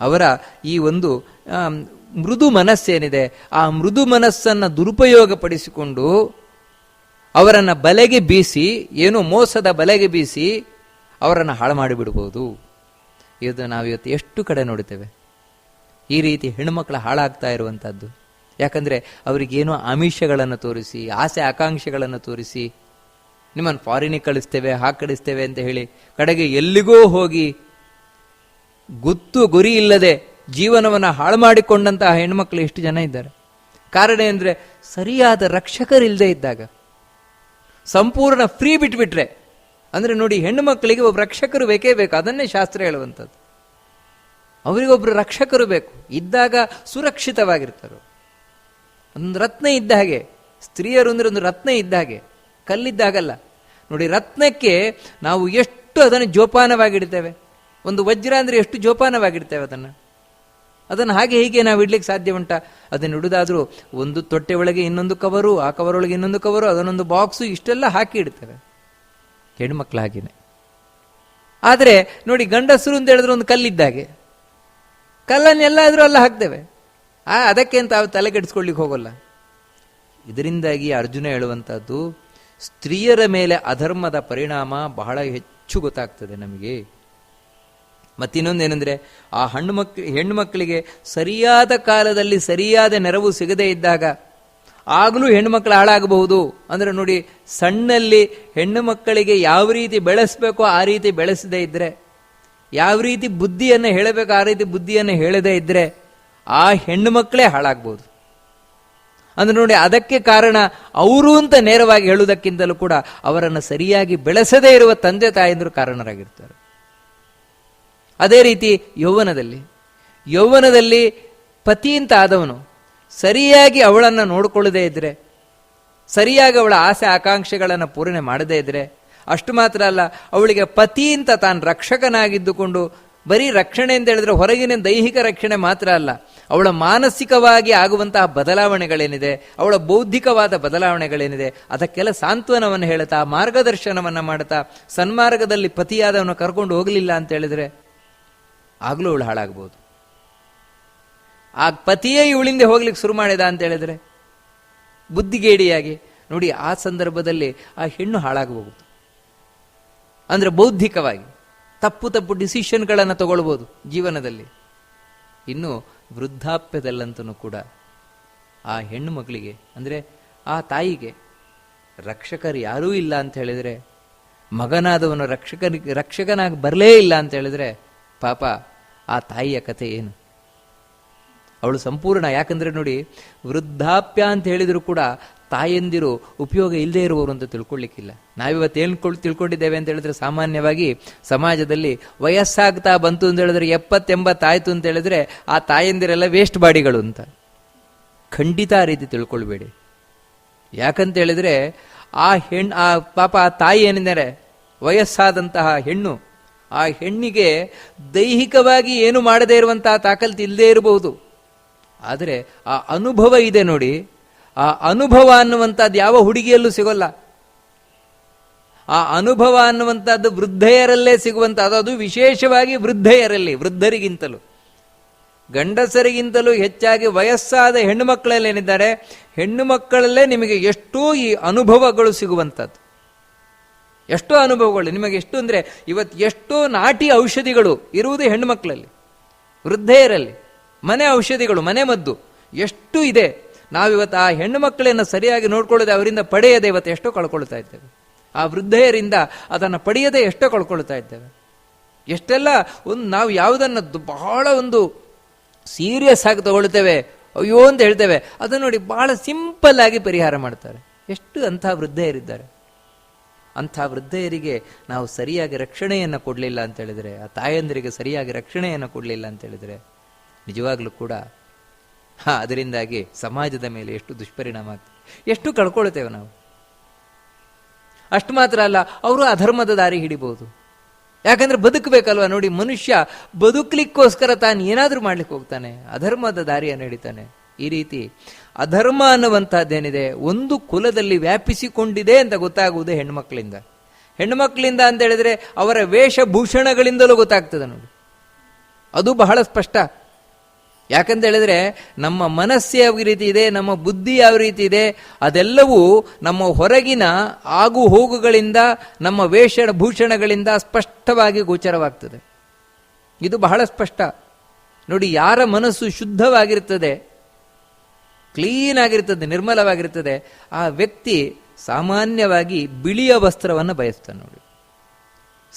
ಅವರ ಈ ಒಂದು ಮೃದು ಮನಸ್ಸೇನಿದೆ, ಆ ಮೃದು ಮನಸ್ಸನ್ನು ದುರುಪಯೋಗಪಡಿಸಿಕೊಂಡು ಅವರನ್ನು ಬಲೆಗೆ ಬೀಸಿ, ಏನೋ ಮೋಸದ ಬಲೆಗೆ ಬೀಸಿ ಅವರನ್ನು ಹಾಳು ಮಾಡಿಬಿಡ್ಬೋದು. ಇದು ನಾವಿವತ್ತು ಎಷ್ಟು ಕಡೆ ನೋಡ್ತೇವೆ ಈ ರೀತಿ ಹೆಣ್ಣುಮಕ್ಕಳು ಹಾಳಾಗ್ತಾ ಇರುವಂಥದ್ದು ಯಾಕಂದರೆ ಅವರಿಗೇನೋ ಆಮಿಷಗಳನ್ನು ತೋರಿಸಿ, ಆಸೆ ಆಕಾಂಕ್ಷೆಗಳನ್ನು ತೋರಿಸಿ, ನಿಮ್ಮನ್ನು ಫಾರಿನಿಗೆ ಕಳಿಸ್ತೇವೆ, ಹಾಗೆ ಕಳಿಸ್ತೇವೆ ಅಂತ ಹೇಳಿ, ಕಡೆಗೆ ಎಲ್ಲಿಗೋ ಹೋಗಿ ಗೊತ್ತು ಗುರಿ ಇಲ್ಲದೆ ಜೀವನವನ್ನು ಹಾಳು ಮಾಡಿಕೊಂಡಂತಹ ಹೆಣ್ಮಕ್ಳು ಎಷ್ಟು ಜನ ಇದ್ದಾರೆ? ಕಾರಣ ಅಂದರೆ ಸರಿಯಾದ ರಕ್ಷಕರಿಲ್ಲದೆ ಇದ್ದಾಗ, ಸಂಪೂರ್ಣ ಫ್ರೀ ಬಿಟ್ಬಿಟ್ರೆ, ಅಂದರೆ ನೋಡಿ ಹೆಣ್ಣು ಮಕ್ಕಳಿಗೆ ಒಬ್ಬ ರಕ್ಷಕರು ಬೇಕೇ ಬೇಕು, ಅದನ್ನೇ ಶಾಸ್ತ್ರ ಹೇಳುವಂಥದ್ದು. ಅವರಿಗೊಬ್ಬರು ರಕ್ಷಕರು ಬೇಕು, ಇದ್ದಾಗ ಸುರಕ್ಷಿತವಾಗಿರ್ತಾರೆ ಒಂದು ರತ್ನ ಇದ್ದ ಹಾಗೆ, ಸ್ತ್ರೀಯರು ಅಂದರೆ ಒಂದು ರತ್ನ ಇದ್ದ ಹಾಗೆ ಕಲ್ಲಿದ್ದಾಗಲ್ಲ ನೋಡಿ ರತ್ನಕ್ಕೆ ನಾವು ಎಷ್ಟು ಅದನ್ನು ಜೋಪಾನವಾಗಿಡ್ತೇವೆ? ಒಂದು ವಜ್ರ ಅಂದರೆ ಎಷ್ಟು ಜೋಪಾನವಾಗಿಡ್ತೇವೆ ಅದನ್ನು? ಅದನ್ನು ಹಾಗೆ ಹೀಗೆ ನಾವು ಇಡ್ಲಿಕ್ಕೆ ಸಾಧ್ಯ ಉಂಟ? ಅದನ್ನು ಇಡುದಾದ್ರೂ ಒಂದು ತೊಟ್ಟೆ ಒಳಗೆ ಇನ್ನೊಂದು ಕವರು, ಆ ಕವರ್ ಒಳಗೆ ಇನ್ನೊಂದು ಕವರು, ಅದನ್ನೊಂದು ಬಾಕ್ಸು, ಇಷ್ಟೆಲ್ಲ ಹಾಕಿ ಇಡ್ತೇವೆ. ಹೆಣ್ಮಕ್ಳು ಹಾಗೇನೆ. ಆದರೆ ನೋಡಿ ಗಂಡಸರು ಅಂತ ಹೇಳಿದ್ರೆ ಒಂದು ಕಲ್ಲಿದ್ದಾಗೆ ಕಲ್ಲನ್ನು ಎಲ್ಲಾದರೂ ಅಲ್ಲ ಹಾಕ್ತೇವೆ. ಆ, ಅದಕ್ಕೆ ಅಂತ ತಲೆ ಕೆಡಿಸ್ಕೊಳ್ಳಿಕ್ಕೆ ಹೋಗೋಲ್ಲ. ಇದರಿಂದಾಗಿ ಅರ್ಜುನ ಹೇಳುವಂಥದ್ದು, ಸ್ತ್ರೀಯರ ಮೇಲೆ ಅಧರ್ಮದ ಪರಿಣಾಮ ಬಹಳ ಹೆಚ್ಚು ಗೊತ್ತಾಗ್ತದೆ ನಮಗೆ. ಮತ್ತಿನ್ನೊಂದೇನೆಂದರೆ ಆ ಹಣ್ಣು ಮಕ್, ಹೆಣ್ಣು ಮಕ್ಕಳಿಗೆ ಸರಿಯಾದ ಕಾಲದಲ್ಲಿ ಸರಿಯಾದ ನೆರವು ಸಿಗದೇ ಇದ್ದಾಗ ಆಗಲೂ ಹೆಣ್ಣು ಮಕ್ಕಳು ಹಾಳಾಗಬಹುದು. ಅಂದರೆ ನೋಡಿ, ಸಣ್ಣಲ್ಲಿ ಹೆಣ್ಣು ಮಕ್ಕಳಿಗೆ ಯಾವ ರೀತಿ ಬೆಳೆಸಬೇಕೋ ಆ ರೀತಿ ಬೆಳೆಸದೇ ಇದ್ದರೆ ಯಾವ ರೀತಿ ಬುದ್ಧಿಯನ್ನು ಹೇಳಬೇಕು ಆ ರೀತಿ ಬುದ್ಧಿಯನ್ನು ಹೇಳದೇ ಇದ್ದರೆ ಆ ಹೆಣ್ಣು ಮಕ್ಕಳೇ ಹಾಳಾಗ್ಬೋದು ಅಂದ್ರೆ ನೋಡಿ, ಅದಕ್ಕೆ ಕಾರಣ ಅವರು ಅಂತ ನೇರವಾಗಿ ಹೇಳುವುದಕ್ಕಿಂತಲೂ ಕೂಡ ಅವರನ್ನು ಸರಿಯಾಗಿ ಬೆಳೆಸದೇ ಇರುವ ತಂದೆ ತಾಯಂದರು ಕಾರಣರಾಗಿರ್ತಾರೆ. ಅದೇ ರೀತಿ ಯೌವನದಲ್ಲಿ. ಯೌವನದಲ್ಲಿ ಪತಿ ಅಂತ ಆದವನು ಸರಿಯಾಗಿ ಅವಳನ್ನು ನೋಡಿಕೊಳ್ಳದೇ ಇದ್ದರೆ ಸರಿಯಾಗಿ ಅವಳ ಆಸೆ ಆಕಾಂಕ್ಷೆಗಳನ್ನು ಪೂರಣೆ ಮಾಡದೇ ಇದ್ದರೆ ಅಷ್ಟು ಮಾತ್ರ ಅಲ್ಲ, ಅವಳಿಗೆ ಪತಿ ಅಂತ ತಾನು ರಕ್ಷಕನಾಗಿದ್ದುಕೊಂಡು ಬರೀ ರಕ್ಷಣೆ ಅಂತ ಹೇಳಿದ್ರೆ ಹೊರಗಿನ ದೈಹಿಕ ರಕ್ಷಣೆ ಮಾತ್ರ ಅಲ್ಲ, ಅವಳ ಮಾನಸಿಕವಾಗಿ ಆಗುವಂತಹ ಬದಲಾವಣೆಗಳೇನಿದೆ, ಅವಳ ಬೌದ್ಧಿಕವಾದ ಬದಲಾವಣೆಗಳೇನಿದೆ, ಅದಕ್ಕೆಲ್ಲ ಸಾಂತ್ವನವನ್ನು ಹೇಳ್ತಾ, ಮಾರ್ಗದರ್ಶನವನ್ನು ಮಾಡ್ತಾ, ಸನ್ಮಾರ್ಗದಲ್ಲಿ ಪತಿಯಾದವನು ಕರ್ಕೊಂಡು ಹೋಗಲಿಲ್ಲ ಅಂತ ಹೇಳಿದ್ರೆ ಆಗಲೂ ಅವಳು ಹಾಳಾಗ್ಬೋದು. ಆ ಪತಿಯೇ ಇವಳಿಂದ ಹೋಗ್ಲಿಕ್ಕೆ ಶುರು ಮಾಡಿದ ಅಂತ ಹೇಳಿದ್ರೆ, ಬುದ್ಧಿಗೇಡಿಯಾಗಿ, ನೋಡಿ, ಆ ಸಂದರ್ಭದಲ್ಲಿ ಆ ಹೆಣ್ಣು ಹಾಳಾಗಬಹುದು ಅಂದ್ರೆ ಬೌದ್ಧಿಕವಾಗಿ, ತಪ್ಪು ತಪ್ಪು ಡಿಸಿಷನ್ಗಳನ್ನು ತಗೊಳ್ಬೋದು ಜೀವನದಲ್ಲಿ. ಇನ್ನು ವೃದ್ಧಾಪ್ಯದಲ್ಲಂತೂ ಕೂಡ ಆ ಹೆಣ್ಣು ಮಗಳಿಗೆ, ಅಂದರೆ ಆ ತಾಯಿಗೆ ರಕ್ಷಕರು ಯಾರೂ ಇಲ್ಲ ಅಂತ ಹೇಳಿದರೆ, ಮಗನಾದವನು ರಕ್ಷಕನಿಗೆ, ರಕ್ಷಕನಾಗಿ ಬರಲೇ ಇಲ್ಲ ಅಂತ ಹೇಳಿದ್ರೆ ಪಾಪ, ಆ ತಾಯಿಯ ಕಥೆ ಏನು? ಅವಳು ಸಂಪೂರ್ಣ, ಯಾಕಂದ್ರೆ ನೋಡಿ, ವೃದ್ಧಾಪ್ಯ ಅಂತ ಹೇಳಿದರೂ ಕೂಡ ತಾಯಂದಿರು ಉಪಯೋಗ ಇಲ್ಲದೆ ಇರುವವರು ಅಂತ ತಿಳ್ಕೊಳ್ಳಿಕ್ಕಿಲ್ಲ ನಾವಿವತ್ತು ಏನು ತಿಳ್ಕೊಂಡಿದ್ದೇವೆ ಅಂತ ಹೇಳಿದ್ರೆ ಸಾಮಾನ್ಯವಾಗಿ ಸಮಾಜದಲ್ಲಿ ವಯಸ್ಸಾಗ್ತಾ ಬಂತು ಅಂತ ಹೇಳಿದ್ರೆ ಎಪ್ಪತ್ತೆಂಬತ್ತಾಯ್ತು ಅಂತ ಹೇಳಿದ್ರೆ ಆ ತಾಯಂದಿರೆಲ್ಲ ವೇಸ್ಟ್ ಬಾಡಿಗಳು ಅಂತ. ಖಂಡಿತ ಆ ರೀತಿ ತಿಳ್ಕೊಳ್ಬೇಡಿ. ಯಾಕಂತ ಹೇಳಿದ್ರೆ ಆ ಹೆಣ್ಣು ಆ ಪಾಪ ಆ ತಾಯಿ ಏನಿದ್ದಾರೆ? ವಯಸ್ಸಾದಂತಹ ಹೆಣ್ಣು ಆ ಹೆಣ್ಣಿಗೆ ದೈಹಿಕವಾಗಿ ಏನು ಮಾಡದೇ ಇರುವಂತಹ ತಾಕಲ್ತಿ ಇಲ್ಲದೇ ಇರಬಹುದು. ಆದರೆ ಆ ಅನುಭವ ಇದೆ ನೋಡಿ. ಆ ಅನುಭವ ಅನ್ನುವಂಥದ್ದು ಯಾವ ಹುಡುಗಿಯಲ್ಲೂ ಸಿಗೋಲ್ಲ. ಆ ಅನುಭವ ಅನ್ನುವಂಥದ್ದು ವೃದ್ಧೆಯರಲ್ಲೇ ಸಿಗುವಂಥದ್ದು. ಅದು ವಿಶೇಷವಾಗಿ ವೃದ್ಧೆಯರಲ್ಲಿ, ವೃದ್ಧರಿಗಿಂತಲೂ. ಗಂಡಸರಿಗಿಂತಲೂ ಹೆಚ್ಚಾಗಿ ವಯಸ್ಸಾದ ಹೆಣ್ಣು ಮಕ್ಕಳಲ್ಲೇನಿದ್ದಾರೆ ಹೆಣ್ಣು ಮಕ್ಕಳಲ್ಲೇ ನಿಮಗೆ ಎಷ್ಟೋ ಈ ಅನುಭವಗಳು ಸಿಗುವಂಥದ್ದು. ಎಷ್ಟೋ ಅನುಭವಗಳು, ನಿಮಗೆ ಎಷ್ಟು ಅಂದರೆ ಇವತ್ತು ಎಷ್ಟೋ ನಾಟಿ ಔಷಧಿಗಳು ಇರುವುದು ಹೆಣ್ಣು ಮಕ್ಕಳಲ್ಲಿ ವೃದ್ಧೆಯರಲ್ಲಿ, ಮನೆ ಔಷಧಿಗಳು, ಮನೆ ಮದ್ದು, ಎಷ್ಟು ಇದೆ. ನಾವಿವತ್ತು ಆ ಹೆಣ್ಣು ಮಕ್ಕಳನ್ನು ಸರಿಯಾಗಿ ನೋಡ್ಕೊಳ್ಳದೆ ಅವರಿಂದ ಪಡೆಯದೆ ಇವತ್ತು ಎಷ್ಟೋ ಕಳ್ಕೊಳ್ತಾ ಇದ್ದೇವೆ. ಆ ವೃದ್ಧೆಯರಿಂದ ಅದನ್ನು ಪಡೆಯದೆ ಎಷ್ಟೋ ಕಳ್ಕೊಳ್ತಾ ಇದ್ದೇವೆ. ಎಷ್ಟೆಲ್ಲ ಒಂದು ನಾವು ಯಾವುದನ್ನು ಬಹಳ ಒಂದು ಸೀರಿಯಸ್ ಆಗಿ ತಗೊಳ್ತೇವೆ, ಅಯ್ಯೋ ಅಂತ ಹೇಳ್ತೇವೆ, ಅದನ್ನು ನೋಡಿ ಬಹಳ ಸಿಂಪಲ್ ಆಗಿ ಪರಿಹಾರ ಮಾಡ್ತಾರೆ. ಎಷ್ಟು ಅಂತಹ ವೃದ್ಧೆಯರಿದ್ದಾರೆ. ಅಂಥ ವೃದ್ಧೆಯರಿಗೆ ನಾವು ಸರಿಯಾಗಿ ರಕ್ಷಣೆಯನ್ನು ಕೊಡಲಿಲ್ಲ ಅಂತ ಹೇಳಿದ್ರೆ, ಆ ತಾಯಂದಿರಿಗೆ ಸರಿಯಾಗಿ ರಕ್ಷಣೆಯನ್ನು ಕೊಡಲಿಲ್ಲ ಅಂತ ಹೇಳಿದ್ರೆ, ನಿಜವಾಗ್ಲೂ ಕೂಡ, ಹಾ, ಅದರಿಂದಾಗಿ ಸಮಾಜದ ಮೇಲೆ ಎಷ್ಟು ದುಷ್ಪರಿಣಾಮ ಎಷ್ಟು ಕಳ್ಕೊಳ್ತೇವೆ ನಾವು? ಅಷ್ಟು ಮಾತ್ರ ಅಲ್ಲ, ಅವರು ಅಧರ್ಮದ ದಾರಿ ಹಿಡಿಬಹುದು ಯಾಕಂದ್ರೆ ಬದುಕಬೇಕಲ್ವ ನೋಡಿ, ಮನುಷ್ಯ ಬದುಕಲಿಕ್ಕೋಸ್ಕರ ತಾನು ಏನಾದರೂ ಮಾಡ್ಲಿಕ್ಕೆ ಹೋಗ್ತಾನೆ, ಅಧರ್ಮದ ದಾರಿಯನ್ನು ಹಿಡಿತಾನೆ. ಈ ರೀತಿ ಅಧರ್ಮ ಅನ್ನುವಂಥದ್ದೇನಿದೆ ಒಂದು ಕುಲದಲ್ಲಿ ವ್ಯಾಪಿಸಿಕೊಂಡಿದೆ ಅಂತ ಗೊತ್ತಾಗುವುದು ಹೆಣ್ಮಕ್ಳಿಂದ. ಹೆಣ್ಮಕ್ಳಿಂದ ಅಂತ ಹೇಳಿದ್ರೆ ಅವರ ವೇಷಭೂಷಣಗಳಿಂದಲೂ ಗೊತ್ತಾಗ್ತದೆ ನೋಡಿ. ಅದು ಬಹಳ ಸ್ಪಷ್ಟ. ಯಾಕಂತ ಹೇಳಿದ್ರೆ ನಮ್ಮ ಮನಸ್ಸು ಯಾವ ರೀತಿ ಇದೆ, ನಮ್ಮ ಬುದ್ಧಿ ಯಾವ ರೀತಿ ಇದೆ, ಅದೆಲ್ಲವೂ ನಮ್ಮ ಹೊರಗಿನ ಆಗು ಹೋಗುಗಳಿಂದ ನಮ್ಮ ವೇಷ ಭೂಷಣಗಳಿಂದ ಸ್ಪಷ್ಟವಾಗಿ ಗೋಚರವಾಗ್ತದೆ. ಇದು ಬಹಳ ಸ್ಪಷ್ಟ. ನೋಡಿ, ಯಾರ ಮನಸ್ಸು ಶುದ್ಧವಾಗಿರ್ತದೆ ಕ್ಲೀನ್ ಆಗಿರ್ತದೆ, ನಿರ್ಮಲವಾಗಿರ್ತದೆ. ಆ ವ್ಯಕ್ತಿ ಸಾಮಾನ್ಯವಾಗಿ ಬಿಳಿಯ ವಸ್ತ್ರವನ್ನು ಬಯಸ್ತಾನೆ ನೋಡಿ.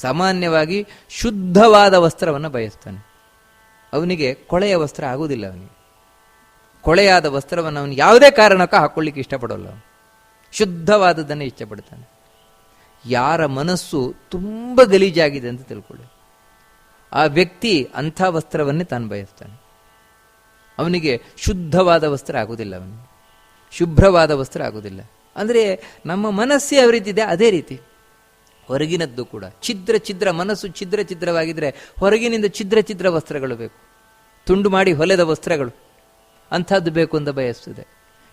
ಸಾಮಾನ್ಯವಾಗಿ ಶುದ್ಧವಾದ ವಸ್ತ್ರವನ್ನು ಬಯಸ್ತಾನೆ. ಅವನಿಗೆ ಕೊಳೆಯ ವಸ್ತ್ರ ಆಗುವುದಿಲ್ಲ ಅವನಿಗೆ. ಕೊಳೆಯಾದ ವಸ್ತ್ರವನ್ನು ಅವನು ಯಾವುದೇ ಕಾರಣಕ್ಕೂ ಹಾಕೊಳ್ಳಿಕ್ಕೆ ಇಷ್ಟಪಡೋಲ್ಲ ಅವನು. ಶುದ್ಧವಾದದ್ದನ್ನು ಇಷ್ಟಪಡ್ತಾನೆ. ಯಾರ ಮನಸ್ಸು ತುಂಬ ಗಲೀಜಾಗಿದೆ ಅಂತ ತಿಳ್ಕೊಳ್ಳಿ. ಆ ವ್ಯಕ್ತಿ ಅಂಥ ವಸ್ತ್ರವನ್ನೇ ತಾನು ಬಯಸ್ತಾನೆ. ಅವನಿಗೆ ಶುದ್ಧವಾದ ವಸ್ತ್ರ ಆಗುವುದಿಲ್ಲ ಅವನು. ಶುಭ್ರವಾದ ವಸ್ತ್ರ ಆಗುವುದಿಲ್ಲ ಅಂದರೆ ನಮ್ಮ ಮನಸ್ಸು ಯಾವ ರೀತಿ ಇದೆ ಅದೇ ರೀತಿ. ಹೊರಗಿನದ್ದು ಕೂಡ. ಛಿದ್ರ ಛಿದ್ರ ಮನಸ್ಸು ಛಿದ್ರ ಛಿದ್ರವಾಗಿದ್ದರೆ ಹೊರಗಿನಿಂದ ಛಿದ್ರ ಛಿದ್ರ ವಸ್ತ್ರಗಳು ಬೇಕು. ತುಂಡು ಮಾಡಿ ಹೊಲೆದ ವಸ್ತ್ರಗಳು. ಅಂಥದ್ದು ಬೇಕು ಅಂತ ಬಯಸ್ತದೆ.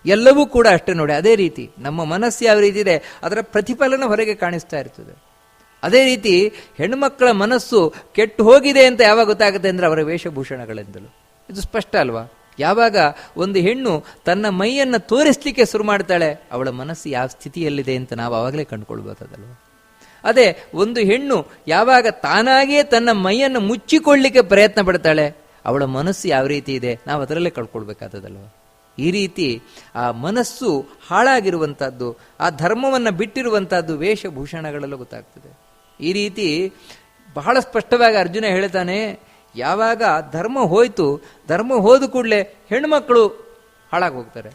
ಎಲ್ಲವೂ ಕೂಡ ಅಷ್ಟೇ ನೋಡಿ. ಅದೇ ರೀತಿ ನಮ್ಮ ಮನಸ್ಸು ಯಾವ ರೀತಿ ಇದೆ ಅದರ ಪ್ರತಿಫಲನ ಹೊರಗೆ ಕಾಣಿಸ್ತಾ ಇರ್ತದೆ. ಅದೇ ರೀತಿ ಹೆಣ್ಮಕ್ಕಳ ಮನಸ್ಸು ಕೆಟ್ಟು ಹೋಗಿದೆ ಅಂತ ಯಾವಾಗ ಗೊತ್ತಾಗುತ್ತೆ ಅಂದರೆ ಅವರ ವೇಷಭೂಷಣಗಳಿಂದಲೂ. ಇದು ಸ್ಪಷ್ಟ ಅಲ್ವಾ? ಯಾವಾಗ ಒಂದು ಹೆಣ್ಣು ತನ್ನ ಮೈಯನ್ನು ತೋರಿಸ್ಲಿಕ್ಕೆ ಶುರು ಮಾಡ್ತಾಳೆ, ಅವಳ ಮನಸ್ಸು ಯಾವ ಸ್ಥಿತಿಯಲ್ಲಿದೆ ಅಂತ ನಾವು ಆವಾಗಲೇ ಕಂಡುಕೊಳ್ಬೋದಲ್ವ ಅದೇ, ಒಂದು ಹೆಣ್ಣು ಯಾವಾಗ ತಾನಾಗಿಯೇ ತನ್ನ ಮೈಯನ್ನು ಮುಚ್ಚಿಕೊಳ್ಳಿಕ್ಕೆ ಪ್ರಯತ್ನ ಪಡ್ತಾಳೆ, ಅವಳ ಮನಸ್ಸು ಯಾವ ರೀತಿ ಇದೆ ನಾವು ಅದರಲ್ಲೇ ಕಳ್ಕೊಳ್ಬೇಕಾದದಲ್ವ ಈ ರೀತಿ ಆ ಮನಸ್ಸು ಹಾಳಾಗಿರುವಂಥದ್ದು ಆ ಧರ್ಮವನ್ನು ಬಿಟ್ಟಿರುವಂಥದ್ದು ವೇಷಭೂಷಣಗಳಲ್ಲೂ ಗೊತ್ತಾಗ್ತದೆ. ಈ ರೀತಿ ಬಹಳ ಸ್ಪಷ್ಟವಾಗಿ ಅರ್ಜುನ ಹೇಳ್ತಾನೆ ಯಾವಾಗ ಧರ್ಮ ಹೋಯ್ತು, ಧರ್ಮ ಹೋದ ಕೂಡಲೇ ಹೆಣ್ಮಕ್ಳು ಹಾಳಾಗಿ ಹೋಗ್ತಾರೆ